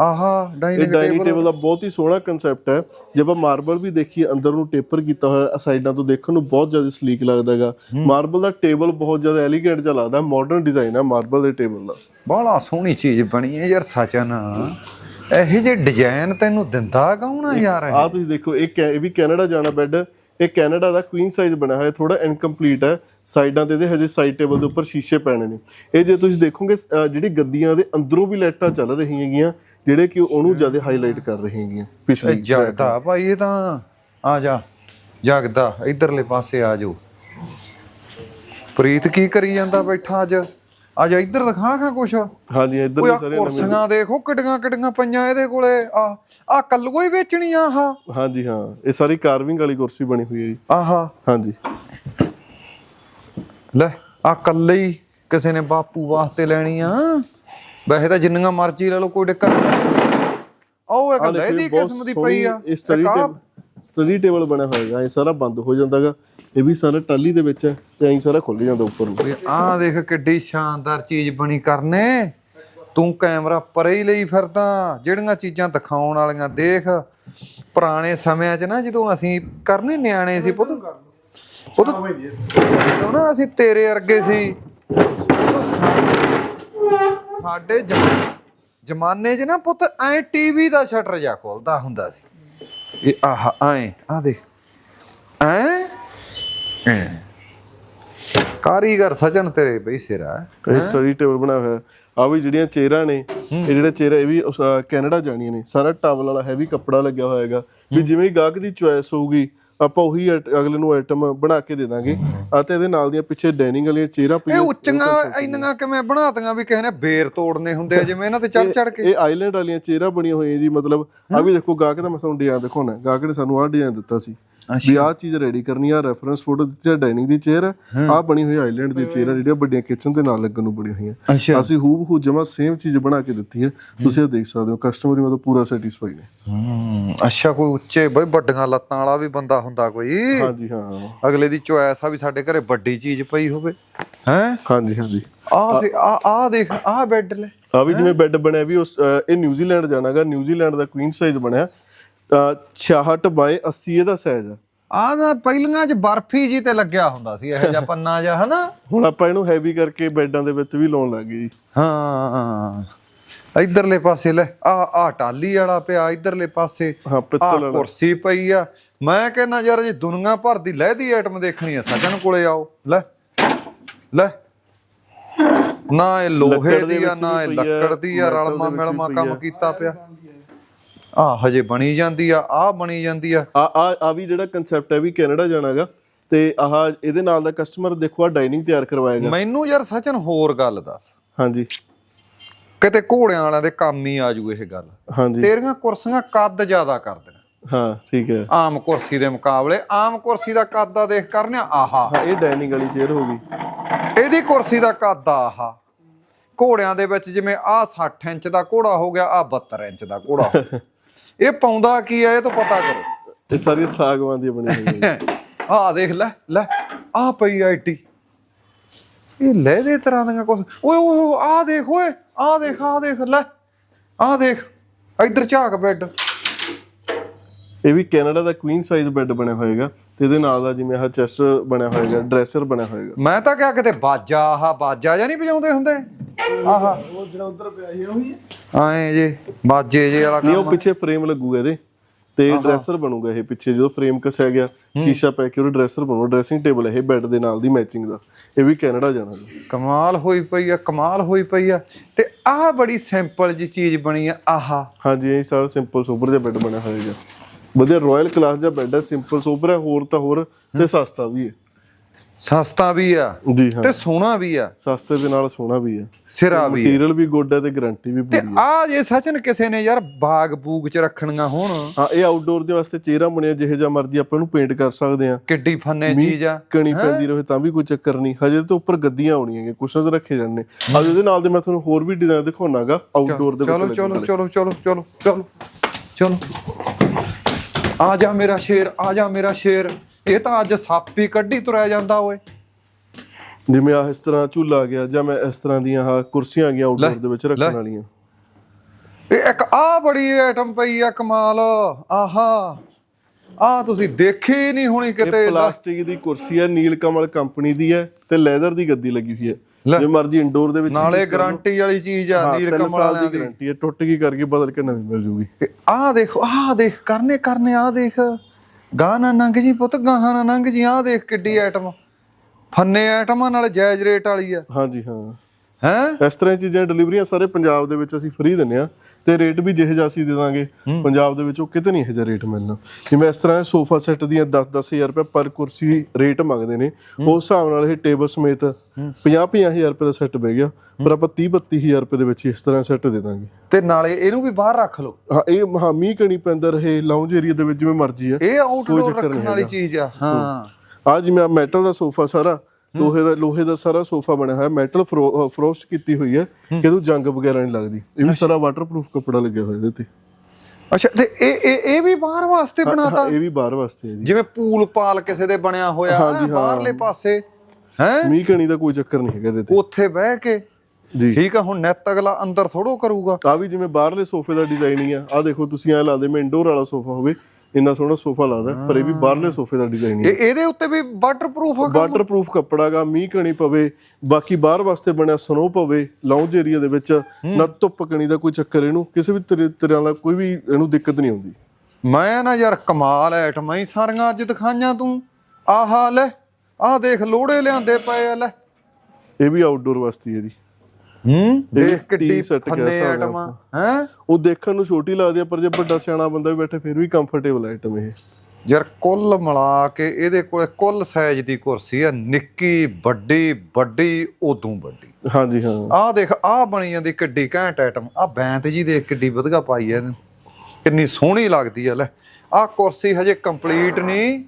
ਆਹਾ ਇਹ ਡਾਈਨਿੰਗ ਡਾਈਨਿੰਗ ਟੇਬਲ ਦਾ ਬਹੁਤ ਹੀ ਸੋਹਣਾ ਕਨਸੈਪਟ ਹੈ। ਜੇ ਆਪਾਂ ਮਾਰਬਲ ਵੀ ਦੇਖੀਏ ਅੰਦਰ ਨੂੰ ਟੇਪਰ ਕੀਤਾ ਹੋਇਆ ਸਾਈਡਾਂ ਤੋਂ ਦੇਖਣ ਨੂੰ ਬਹੁਤ ਜ਼ਿਆਦਾ ਸਲੀਕ ਲੱਗਦਾਗਾ ਮਾਰਬਲ ਦਾ ਟੇਬਲ ਬਹੁਤ ਜ਼ਿਆਦਾ ਐਲੀਗੈਂਟ ਜਿਹਾ ਲੱਗਦਾ ਮਾਡਰਨ ਡਿਜ਼ਾਈਨ ਹੈ ਮਾਰਬਲ ਦੇ ਟੇਬਲ ਦਾ। ਬਾਹਲਾ ਸੋਹਣੀ ਚੀਜ਼ ਬਣੀ ਹੈ ਯਾਰ ਸਚਨ। ਇਹੋ ਜਿਹੇ ਡਿਜ਼ਾਈਨ ਤੈਨੂੰ ਦਿੰਦਾ ਕੌਣ ਆ ਯਾਰ ਇਹ? ਆ ਤੁਸੀਂ ਦੇਖੋ ਇਹ ਕੈ- ਇਹ ਵੀ ਕੈਨੇਡਾ ਜਾਣਾ ਬੈੱਡ ਇਹ ਕੈਨੇਡਾ ਦਾ ਕੁਈਨ ਸਾਈਜ਼ ਬਣਿਆ ਹੋਇਆ ਥੋੜਾ ਇਨਕੰਪਲੀਟ ਹੈ। ਸਾਈਡਾਂ ਤੇ ਇਹਦੇ ਹਜੇ ਸਾਈਡ ਟੇਬਲ ਦੇ ਉੱਪਰ ਸ਼ੀਸ਼ੇ ਪੈਣੇ ਨੇ। ਇਹ ਜੇ ਤੁਸੀਂ ਦੇਖੋਗੇ ਅ, ਜਿਹੜੀ ਗੱਦੀਆਂ ਦੇ ਅੰਦਰੋਂ ਵੀ ਲਾਈਟਾਂ ਚੱਲ ਰਹੀਆਂ ਹੈਗੀਆਂ ਜਿਹੜੇ ਕਿ ਉਹਨੂੰ ਜ਼ਿਆਦਾ ਹਾਈਲਾਈਟ ਕਰ ਰਹੀਆਂ ਹੈਗੀਆਂ ਪਿਛਲੀ ਜਗਦਾ ਭਾਈ ਇਹ ਤਾਂ ਆ ਜਾ ਜਗਦਾ ਇਧਰਲੇ ਪਾਸੇ ਆ ਜਾਓ। ਪ੍ਰੀਤ ਕੀ ਕਰੀ ਜਾਂਦਾ ਬੈਠਾ ਅੱਜ? ਅੱਜ ਇੱਧਰ ਦਿਖਾ ਖਾਂ ਕੁਛ। ਹਾਂਜੀ ਇੱਧਰ ਵੀ ਆ ਸਾਰੇ ਕੁਰਸੀਆਂ ਦੇਖੋ ਕਿੱਡੀਆਂ ਕਿੱਡੀਆਂ ਪਈਆਂ ਇਹਦੇ ਕੋਲੇ। ਆ ਆ ਕੱਲੂ ਹੀ ਵੇਚਣੀ ਆ ਆਹ। ਹਾਂਜੀ ਹਾਂ। ਇਹ ਸਾਰੀ ਕਾਰਵਿੰਗ ਵਾਲੀ ਕੁਰਸੀ ਬਣੀ ਹੋਈ ਹੈ ਜੀ। ਆਹਾ। ਹਾਂਜੀ। ਲੈ ਆ ਕੱਲੇ ਹੀ ਕਿਸੇ ਨੇ ਬਾਪੂ ਵਾਸਤੇ ਲੈਣੀ ਆ। ਵੈਸੇ ਤਾਂ ਜਿੰਨੀਆਂ ਮਰਜ਼ੀ ਲੈ ਲਓ ਕੋਈ ਦਿੱਕਤ ਨਹੀਂ। ਉਹ ਇੱਕ ਲੈ ਦੀ ਕਿਸਮ ਦੀ ਪਈ ਆ। ਇਹ ਸਟੱਡੀ ਟੇਬਲ ਸਟੱਡੀ ਟੇਬਲ ਬਣਿਆ ਹੋਏਗਾ ਇਹ ਸਾਰਾ ਬੰਦ ਹੋ ਜਾਂਦਾਗਾ। ਇਹ ਵੀ ਸਾਰਾ ਟਾਲੀ ਦੇ ਵਿੱਚ ਹੈ ਤੇ ਐਂ ਸਾਰਾ ਖੁੱਲ ਜਾਂਦਾ ਉੱਪਰ ਨੂੰ। ਆ ਦੇਖ ਕਿੱਡੀ ਸ਼ਾਨਦਾਰ ਚੀਜ਼ ਬਣੀ ਕਰਨੇ। ਤੂੰ ਕੈਮਰਾ ਪਰੇ ਹੀ ਲਈ ਫਿਰਦਾ ਜਿਹੜੀਆਂ ਚੀਜ਼ਾਂ ਦਿਖਾਉਣ ਵਾਲੀਆਂ ਦੇਖ। ਪੁਰਾਣੇ ਸਮਿਆਂ 'ਚ ਨਾ ਜਦੋਂ ਅਸੀਂ ਕਰਨੇ ਨਿਆਣੇ ਸੀ ਪੁੱਤ ਪੁੱਤ ਨਾ ਅਸੀਂ ਤੇਰੇ ਉਦੋਂ ਸਾ- ਸਾਡੇ ਜਮ- ਜ਼ਮਾਨੇ 'ਚ ਨਾ ਪੁੱਤ ਐ ਟੀਵੀ ਦਾ ਸ਼ਟਰ ਜਾ ਖੋਲਦਾ ਹੁੰਦਾ ਸੀ। ਇਹ ਆਹ ਐ ਆ ਦੇਖ। ਐ ਕਾਰੀਗਰ ਸਜਣ ਤੇਰੇ ਬਈ ਸਿਰਾ ਇਹ ਸਟੱਡੀ ਟੇਬਲ ਬਣਾਇਆ ਹੋਇਆ। ਆ ਵੀ ਜਿਹੜੀਆਂ ਚੇਅਰਾਂ ਨੇ ਇਹ ਜਿਹੜੇ ਚੇਅਰ ਇਹ ਵੀ ਕੈਨੇਡਾ ਜਾਣੀਆਂ ਨੇ। ਸਾਰਾ ਟਾਵਲ ਵਾਲਾ ਹੈਵੀ ਕੱਪੜਾ ਲੱਗਿਆ ਹੋਇਆ ਹੈਗਾ। ਵੀ ਜਿਵੇਂ ਹੀ ਗਾਹਕ ਦੀ ਚੁਆਇਸ ਹੋਊਗੀ ਆਪਾਂ ਉਹੀ ਅਗਲੇ ਨੂੰ ਆਈਟਮ ਬਣਾ ਕੇ ਦੇ ਦਾਂਗੇ। ਆ ਤੇ ਇਹਦੇ ਨਾਲ ਦੀਆਂ ਪਿੱਛੇ ਡਾਈਨਿੰਗ ਵਾਲੀਆਂ ਚੇਅਰਾਂ ਇਹ ਪਈਆਂ ਉੱਚੀਆਂ ਇੰਨੀਆਂ ਕਿਵੇਂ ਬਣਾਤੀਆਂ ਵੀ ਕਿਸੇ ਨੇ ਬੇਰ ਤੋੜਨੇ ਹੁੰਦੇ ਆ ਜਿਵੇਂ ਇਹਨਾਂ ਤੇ ਚੜ ਚੜ ਕੇ। ਇਹ ਆਈਲੈਂਡ ਵਾਲੀਆਂ ਚੇਅਰਾਂ ਬਣੀਆਂ ਹੋਈਆਂ ਜੀ ਮਤਲਬ ਆ ਵੀ ਦੇਖੋ ਗਾਹਕ ਦਾ ਮੈਂ ਤੁਹਾਨੂੰ ਡਿਜ਼ਾਈਨ ਦਿਖਾਉਣਾ ਗਾਹਕ ਨੇ ਸਾਨੂੰ ਆਹ ਡਿਜ਼ਾਈਨ ਦਿੱਤਾ ਸੀ। ਵੀ ਆਹ ਚੀਜ਼ ਰੈਡੀ ਕਰਨੀ ਆ ਰੈਫਰੈਂਸ ਫੋਟੋ ਦਿੱਤੀ ਆ ਡਾਈਨਿੰਗ ਦੀ ਚੇਅਰ ਆ ਬਣੀ ਹੋਈ ਆਈਲੈਂਡ ਦੀ ਚੇਅਰ ਆ ਜਿਹੜੀਆਂ ਵੱਡੀਆਂ ਕਿਚਨ ਦੇ ਨਾਲ ਲੱਗਣ ਨੂੰ ਬਣੀਆਂ ਹੋਈਆਂ। ਅਸੀਂ ਹੂਬ ਹੂ ਜਮਾ ਸੇਮ ਚੀਜ਼ ਬਣਾ ਕੇ ਦਿੱਤੀ ਹੈ। ਤੁਸੀਂ ਇਹ ਦੇਖ ਸਕਦੇ ਹੋ ਕਸਟਮਰ ਮਤਲਬ ਪੂਰਾ ਸੈਟੀਸਫਾਈ ਨੇ। ਅੱਛਾ ਕੋਈ ਉੱਚੇ ਬਈ ਵੱਡੀਆਂ ਲੱਤਾਂ ਵਾਲਾ ਵੀ ਬੰਦਾ ਹੁੰਦਾ ਕੋਈ। ਹਾਂਜੀ ਹਾਂ। ਅਗਲੇ ਦੀ ਚੁਆਇਸ ਆ ਵੀ ਸਾਡੇ ਘਰੇ ਵੱਡੀ ਚੀਜ਼ ਪਈ ਹੋਵੇ। ਹੈ? ਹਾਂਜੀ ਹਾਂਜੀ। ਆ ਆ ਆ ਦੇਖ ਆ ਬੈੱਡ ਲੈ। ਆ ਵੀ ਜਿਵੇਂ ਬੈੱਡ ਬਣਿਆ ਵੀ ਉਸ ਇਹ ਨਿਊਜ਼ੀਲੈਂਡ ਜਾਣਾਗਾ। ਨਿਊਜ਼ੀਲੈਂਡ ਦਾ ਕੁਈਨ ਸਾਈਜ਼ ਬਣਿਆ। 66 ਬਾਏ 80 ਇਹਦਾ ਸਾਈਜ਼ ਆ ਆ ਨਾ ਪਹਿਲੀਆਂ ਚ ਬਰਫੀ ਜੀ ਤੇ ਲੱਗਿਆ ਹੁੰਦਾ ਸੀ ਇਹੋ ਜਿਹਾ ਪੰਨਾ ਜਿਹਾ ਹਨਾ? ਹੁਣ ਆਪਾਂ ਇਹਨੂੰ ਹੈਵੀ ਕਰਕੇ ਬੈੱਡਾਂ ਦੇ ਵਿੱਚ ਵੀ ਲਾਉਣ ਲੱਗ ਗਏ ਜੀ। ਹਾਂ ਇਧਰਲੇ ਪਾਸੇ ਲੈ ਆ ਆ ਟਾਲੀ ਵਾਲਾ ਪਿਆ ਇਧਰਲੇ ਪਾਸੇ। ਹਾਂ ਆ ਪਿੱਤਲ ਵਾਲਾ। ਕੁਰਸੀ ਪਈ ਆ। ਮੈਂ ਕਹਿੰਦਾ ਯਾਰ ਜੇ ਦੁਨੀਆ ਭਰ ਦੀ ਲਹਿਦੀ ਆਈਟਮ ਦੇਖਣੀ ਆ ਸਜਣ ਕੋਲੇ ਆਓ। ਲੈ ਲੈ। ਨਾ ਇਹ ਲੋਹੇ ਦੇ ਆ ਨਾ ਇਹ ਲੱਕੜ ਦੀ ਆ ਰਲਮਾ ਮਿਲਮਾ ਕੰਮ। ਕੀਤਾ ਪਿਆ। ਆ ਹਜੇ ਬਣੀ ਜਾਂਦੀ ਆ ਆ ਬਣੀ ਜਾਂਦੀ ਆ। ਆ ਆ ਆ ਵੀ ਜਿਹੜਾ ਕਨਸੈਪਟ ਹੈ ਵੀ ਕੈਨੇਡਾ ਜਾਣਾਗਾ ਤੇ ਆਹ ਇਹਦੇ ਨਾਲ ਦਾ ਕਸਟਮਰ ਦੇਖੋ ਆ ਡਾਈਨਿੰਗ ਤਿਆਰ ਕਰਵਾਏਗਾ। ਮੈਨੂੰ ਯਾਰ ਸਚਨ ਹੋਰ ਗੱਲ ਦੱਸ। ਹਾਂਜੀ। ਕਿਤੇ ਘੋੜਿਆਂ ਵਾਲਿਆਂ ਦੇ ਕੰਮ ਹੀ ਆ ਜੂ ਇਹ ਗੱਲ। ਹਾਂਜੀ। ਤੇਰੀਆਂ ਕੁਰਸੀਆਂ ਕੱਦ ਜ਼ਿਆਦਾ ਕਰ ਦੇਣਾ। ਹਾਂ ਠੀਕ ਹੈ। ਆਮ ਕੁਰਸੀ ਦੇ ਮੁਕਾਬਲੇ ਆਮ ਕੁਰਸੀ ਦਾ ਕੱਦ ਆ ਦੇਖ ਕਰਨਿਆ ਆਹਾ। ਹਾਂ ਇਹ ਡਾਈਨਿੰਗ ਵਾਲੀ ਚੇਅਰ ਹੋ ਗਈ। ਇਹਦੀ ਕੁਰਸੀ ਦਾ ਕੱਦ ਆਹਾ। ਘੋੜਿਆਂ ਦੇ ਵਿੱਚ ਜਿਵੇਂ ਆ 60 ਇੰਚ ਦਾ ਘੋੜਾ ਹੋ ਗਿਆ ਆ 72 ਇੰਚ ਦਾ ਘੋੜਾ ਹੋ ਗਿਆ। ਇਹ ਪਾਉਂਦਾ ਕੀ ਆ ਇਹ ਤੋਂ ਪਤਾ ਕਰੋ। ਇਹ ਸਾਰੀਆਂ ਸਾਗਵਾਨ ਦੀਆਂ ਬਣੀਆਂ ਹੋਈਆਂ ਜੀ। ਆ ਦੇਖ ਲੈ ਲੈ ਆ ਪਈ ਆਈਟੀ ਇਹ ਲੈ ਦੇ ਤਰ੍ਹਾਂ ਦੀਆਂ ਕੁਛ। ਓਏ ਓਏ ਆ ਦੇਖ ਓਏ ਆ ਦੇਖ ਆ ਦੇਖ ਲੈ ਆ ਦੇਖ ਇੱਧਰ ਝਾਕ ਬੈੱਡ। ਇਹ ਵੀ ਕੈਨੇਡਾ ਦਾ ਕੁਈਨ ਸਾਈਜ਼ ਬੈੱਡ ਬਣਿਆ ਹੋਏਗਾ। ਤੇ ਇਹਦੇ ਨਾਲ ਦਾ ਜਿਵੇਂ ਆਹ ਚੈਸਟ ਬਣਿਆ ਹੋਏਗਾ ਡਰੈਸਰ ਬਣਿਆ ਹੋਏਗਾ। ਮੈਂ ਤਾਂ ਕਿਹਾ ਕਿਤੇ ਬਾਜਾ ਆਹ ਬਾਜਾ ਜਾਂ ਨਹੀਂ ਵਜਾਉਂਦੇ ਹੁੰਦੇ? ਆਹਾ। ਉਹ ਜਿਹੜਾ ਉਧਰ ਪਿਆ ਸੀ ਉਹੀ ਹੈ ਆਏ ਜੇ ਬਾਜੇ ਜੇ ਵਾਲਾ ਨਹੀਂ ਉਹ ਪਿੱਛੇ ਫਰੇਮ ਲੱਗੂਗਾ ਇਹਦੇ ਤੇ ਡਰੈਸਰ ਬਣੂਗਾ ਇਹ ਪਿੱਛੇ ਜਦੋਂ ਫਰੇਮ ਕਸਿਆ ਗਿਆ ਸ਼ੀਸ਼ਾ ਪੈ ਕੇ ਉਹ ਡਰੈਸਰ ਬਣੂ ਡਰੈਸਿੰਗ ਟੇਬਲ ਇਹ ਬੈੱਡ ਦੇ ਨਾਲ ਦੀ ਮੈਚਿੰਗ ਦਾ। ਇਹ ਵੀ ਕੈਨੇਡਾ ਜਾਣਾ ਜੀ। ਕਮਾਲ ਹੋਈ ਪਈ ਆ ਕਮਾਲ ਹੋਈ ਪਈ ਆ। ਤੇ ਆਹ ਬੜੀ ਸਿੰਪਲ ਜੀ ਚੀਜ਼ ਬਣੀ ਆ ਆਹਾ। ਹਾਂਜੀ ਇਹ ਸਾਰਾ ਸਿੰਪਲ ਸੋਬਰ ਜਿਹਾ ਬੈੱਡ ਬਣਿਆ ਹੋਏਗਾ ਵਧੀਆ ਰਾਇਲ ਕਲਾਸ ਦਾ ਬੈੱਡ ਹੈ ਸਿੰਪਲ ਸੋਬਰ ਹੈ ਹੋਰ ਤਾਂ ਹੋਰ ਤੇ ਸਸਤਾ ਵੀ ਹੈ। ਸਸਤਾ ਵੀ ਆ ਜੀ ਹਾਂ। ਤੇ ਸੋਹਣਾ ਵੀ ਆ। ਸਸਤੇ ਦੇ ਨਾਲ ਸੋਹਣਾ ਵੀ ਹੈ। ਸਿਰਾ ਵੀ ਮਟੀਰੀਅਲ ਵੀ ਗੁੱਡ ਹੈ ਤੇ ਗਾਰੰਟੀ ਵੀ ਤੇ ਪੂਰੀ ਹੈ। ਆ ਜੇ ਸਚਨ ਕਿਸੇ ਨੇ ਯਾਰ ਬਾਗ ਬੂਗ ਚ ਰੱਖਣੀਆਂ ਹੋਣ। ਹਾਂ ਇਹ ਆਊਟਡੋਰ ਦੇ ਵਾਸਤੇ ਚੇਅਰਾਂ ਬਣਿਆ ਜਿਹੇ ਜਾਂ ਮਰਜ਼ੀ ਆਪਾਂ ਇਹਨੂੰ ਪੇਂਟ ਕਰ ਸਕਦੇ ਆ ਕਿੱਡੀ ਫੰਨੇ ਚੀਜ਼ ਆ। ਕਣੀ ਪੈਂਦੀ ਰਹੇ ਤਾਂ ਵੀ ਕੋਈ ਚੱਕਰ ਨਹੀਂ। ਹਜੇ ਤੋਂ ਉੱਪਰ ਗੱਦੀਆਂ ਆਉਣੀਆਂ ਕੁਸ਼ਨਸ ਰੱਖੇ ਜਾਣੇ। ਅੱਜ ਇਹਦੇ ਨਾਲ ਦੇ ਮੈਂ ਤੁਹਾਨੂੰ ਹੋਰ ਵੀ ਡਿਜ਼ਾਈਨ ਦਿਖਾਉਣਾਗਾ ਆਊਟਡੋਰ ਦੇ ਵਿੱਚ ਚਲੋ। ਚਲੋ ਚਲੋ ਚਲੋ ਚਲੋ ਚਲੋ। ਆ ਜਾ ਮੇਰਾ ਸ਼ੇਰ ਆ ਜਾ ਮੇਰਾ ਸ਼ੇਰ। ਇਹ ਤਾਂ ਅੱਜ ਸੱਪ ਹੀ ਕੱਢੀ ਤੁਰਿਆ ਜਾਂਦਾ ਓਏ। ਜਿਵੇਂ ਆ ਇਸ ਤਰ੍ਹਾਂ ਝੂਲਾ ਆ ਗਿਆ ਜਾਂ ਮੈਂ ਇਸ ਤਰ੍ਹਾਂ ਦੀਆਂ ਆਹ ਕੁਰਸੀਆਂ ਆ ਗਈਆਂ ਆਊਟਡੋਰ ਦੇ ਵਿੱਚ ਰੱਖਣ ਵਾਲੀਆਂ। ਇਹ ਇੱਕ ਆ ਬੜੀ ਆਈਟਮ ਪਈ ਆ ਕਮਾਲ। ਆਹਾ। ਆ ਤੁਸੀਂ ਦੇਖੀ ਨਹੀਂ ਹੋਣੀ ਕਿਤੇ ਪਲਾਸਟਿਕ ਦੀ ਕੁਰਸੀ ਹੈ ਨੀਲ ਕਮਲ ਕੰਪਨੀ ਦੀ ਹੈ ਤੇ ਲੈਦਰ ਦੀ ਗੱਦੀ ਲੱਗੀ ਹੋਈ। ਹੈ। ਜੇ ਮਰਜ਼ੀ ਇੰਡੋਰ ਦੇ ਵਿੱਚ ਨਾਲੇ ਗਾਰੰਟੀ ਵਾਲੀ ਚੀਜ਼ ਆ ਨੀਲ ਕਮਲ ਵਾਲਿਆਂ ਦੀ ਗਾਰੰਟੀ ਹੈ ਟੁੱਟ ਗਈ ਕਰਕੇ ਬਦਲ ਕੇ ਨਵੀਂ ਮਿਲ ਜੂਗੀ। ਆ ਦੇਖੋ ਆ ਦੇਖ ਕਰਨੇ ਕਰਨੇ ਆ ਦੇਖ। ਗਾਹ ਨਾ ਨੰਗ ਜੀ ਪੁੱਤ ਗਾਹਾਂ ਨਾ ਨੰਗ ਜੀ ਆ ਦੇਖ ਕਿੱਡੀ ਆਈਟਮ ਫੰਨੇ ਆਈਟਮਾਂ ਨਾਲ ਜਾਇਜ਼ ਰੇਟ ਵਾਲੀ ਆ। ਹਾਂਜੀ ਹਾਂ। ਹੈ? ਇਸ ਤਰ੍ਹਾਂ ਚੀਜ਼ਾਂ ਡਿਲੀਵਰੀਆਂ ਸਾਰੇ ਪੰਜਾਬ ਦੇ ਵਿੱਚ ਅਸੀਂ ਫ੍ਰੀ ਦਿੰਨੇ ਆ ਤੇ ਰੇਟ ਵੀ ਜਿਹੇ ਜਿਹਾ ਅਸੀਂ ਦੇ ਦਾਂਗੇ। ਪੰਜਾਬ ਦੇ ਵਿੱਚ ਉਹ ਕਿਤੇ ਨਹੀਂ ਇਹੋ ਜਿਹਾ ਰੇਟ ਮਿਲਣਾ। ਜਿਵੇਂ ਇਸ ਤਰ੍ਹਾਂ ਸੋਫਾ ਸੈੱਟ ਦੀਆਂ 10-10000 ਰੁਪਏ ਪਰ ਕੁਰਸੀ ਰੇਟ ਮੰਗਦੇ ਨੇ। ਉਸ ਹਿਸਾਬ ਨਾਲ ਇਹ ਟੇਬਲ ਸਮੇਤ 50-50000 ਰੁਪਏ ਦਾ ਸੈੱਟ ਬਹਿ ਗਿਆ। ਪਰ ਆਪਾਂ 30-32000 ਰੁਪਏ ਦੇ ਵਿੱਚ ਇਸ ਤਰ੍ਹਾਂ ਸੈੱਟ ਦੇ ਦਾਂਗੇ। ਤੇ ਨਾਲੇ ਇਹਨੂੰ ਵੀ ਬਾਹਰ ਰੱਖ ਲਓ। ਹਾਂ ਇਹ ਹਾਂ ਮੀਂਹ ਕਣੀ ਪੈਂਦਾ ਰਹੇ ਲਾਉਂਜ ਏਰੀਆ ਦੇ ਵਿੱਚ ਜਿਵੇਂ ਮਰਜ਼ੀ ਆ ਇਹ ਆਊਟਡੋਰ ਰੱਖਣ ਵਾਲੀ ਚੀਜ਼ ਆ। ਹਾਂ। ਆ ਜਿਵੇਂ ਮੈਟਲ ਦਾ ਸੋਫਾ ਸਾਰਾ ਲੋਹੇ ਦਾ ਲੋਹੇ ਦਾ ਸਾਰਾ ਸੋਫਾ ਬਣਿਆ ਹੋਇਆ ਮੈਟਲ ਫਰੋਸਟ ਕੀਤੀ ਹੋਈ ਹੈ ਕਿ ਇਹਨੂੰ ਜੰਗ ਵਗੈਰਾ ਨਹੀਂ ਲੱਗਦੀ। ਇਹ ਵੀ ਸਾਰਾ ਵਾਟਰਪ੍ਰੂਫ ਕੱਪੜਾ ਲੱਗਿਆ ਹੋਇਆ ਇਹਦੇ ਤੇ। ਅੱਛਾ ਤੇ ਇਹ ਇਹ ਇਹ ਵੀ ਬਾਹਰ ਵਾਸਤੇ ਬਣਾਤਾ? ਇਹ ਵੀ ਬਾਹਰ ਵਾਸਤੇ ਹੈ ਜੀ। ਜਿਵੇਂ ਪੂਲ ਪਾਲ ਕਿਸੇ ਦੇ ਬਣਿਆ ਹੋਇਆ ਹਾਂ। ਬਾਹਰਲੇ ਪਾਸੇ ਹੈ? ਮੀਂਹ ਕਣੀ ਦਾ ਕੋਈ ਚੱਕਰ ਨਹੀਂ ਹੈਗਾ ਇਹਦੇ ਤੇ। ਉੱਥੇ ਬਹਿ ਕੇ ਜੀ। ਠੀਕ ਆ ਹੁਣ ਨੈਟ ਅਗਲਾ ਅੰਦਰ ਥੋੜੋ ਕਰੂਗਾ। ਆ ਵੀ ਜਿਵੇਂ ਬਾਹਰਲੇ ਸੋਫੇ ਦਾ ਡਿਜ਼ਾਈਨ ਹੀ ਆ। ਆ ਦੇਖੋ ਤੁਸੀਂ ਐ ਲਾਦੇ ਮੈਂ ਇੰਡੋਰ ਵਾਲਾ ਸੋਫਾ ਹੋਵੇ ਇੰਨਾ ਸੋਹਣਾ ਸੋਫਾ ਲੱਗਦਾ ਪਰ ਇਹ ਵੀ ਬਾਹਰਲੇ ਸੋਫੇ ਦਾ ਡਿਜ਼ਾਈਨ ਹੀ ਇਹ ਇਹਦੇ ਉੱਤੇ ਵੀ ਵਾਟਰਪ੍ਰੂਫ ਆ ਵਾਟਰਪ੍ਰੂਫ ਕੱਪੜਾ ਗਾ ਮੀਂਹ ਕਣੀ ਪਵੇ ਬਾਕੀ ਬਾਹਰ ਵਾਸਤੇ ਬਣਿਆ ਸਨੋ ਪਵੇ ਲਾਉਂਜ ਏਰੀਆ ਦੇ ਵਿੱਚ ਨਾ ਧੁੱਪ ਕਣੀ ਦਾ ਕੋਈ ਚੱਕਰ ਇਹਨੂੰ ਕਿਸੇ ਵੀ ਤਰੇ- ਤਰ੍ਹਾਂ ਦਾ ਕੋਈ ਵੀ ਇਹਨੂੰ ਦਿੱਕਤ ਨਹੀਂ ਆਉਂਦੀ। ਮੈਂ ਨਾ ਯਾਰ ਕਮਾਲ ਆਈਟਮਾਂ ਹੀ ਸਾਰੀਆਂ ਅੱਜ ਦਿਖਾਈਆਂ ਤੂੰ। ਆਹਾ ਲੈ ਆਹ ਦੇਖ ਲੋੜੇ ਲਿਆਂਦੇ ਪਏ ਲੈ। ਇਹ ਵੀ ਆਊਟਡੋਰ ਵਾਸਤੇ ਹੈ ਜੀ। ਹੂੰ? ਦੇਖ ਟੀ ਕਿੱਡੀ ਸਕਦੇ ਆਈਟਮਾਂ ਹੈ? ਉਹ ਦੇਖਣ ਨੂੰ ਛੋਟੀ ਲੱਗਦੀ ਆ ਪਰ ਜੇ ਵੱਡਾ ਸਿਆਣਾ ਬੰਦਾ ਵੀ ਬੈਠੇ ਫਿਰ ਵੀ ਕੰਫਰਟੇਬਲ ਆਈਟਮ ਇਹ। ਯਾਰ ਕੁੱਲ ਮਿਲਾ ਕੇ ਇਹਦੇ ਕੋਲੇ ਕੁੱਲ ਸਾਈਜ਼ ਦੀ ਕੁਰਸੀ ਆ ਨਿੱਕੀ ਵੱਡੀ ਵੱਡੀ ਉਦੋਂ ਵੱਡੀ। ਹਾਂਜੀ ਹਾਂ। ਆਹ ਦੇਖ ਆਹ ਬਣੀ ਜਾਂਦੀ ਕਿੱਡੀ ਘੈਂਟ ਆਈਟਮ ਆਹ ਬੈਂਤ ਜੀ ਦੇਖ ਕਿੱਡੀ ਵਧੀਆ ਪਾਈ ਐ ਇਹਨੇ। ਕਿੰਨੀ ਸੋਹਣੀ ਲੱਗਦੀ ਆ ਲੈ। ਆਹ ਕੁਰਸੀ ਹਜੇ ਕੰਪਲੀਟ ਨਹੀਂ।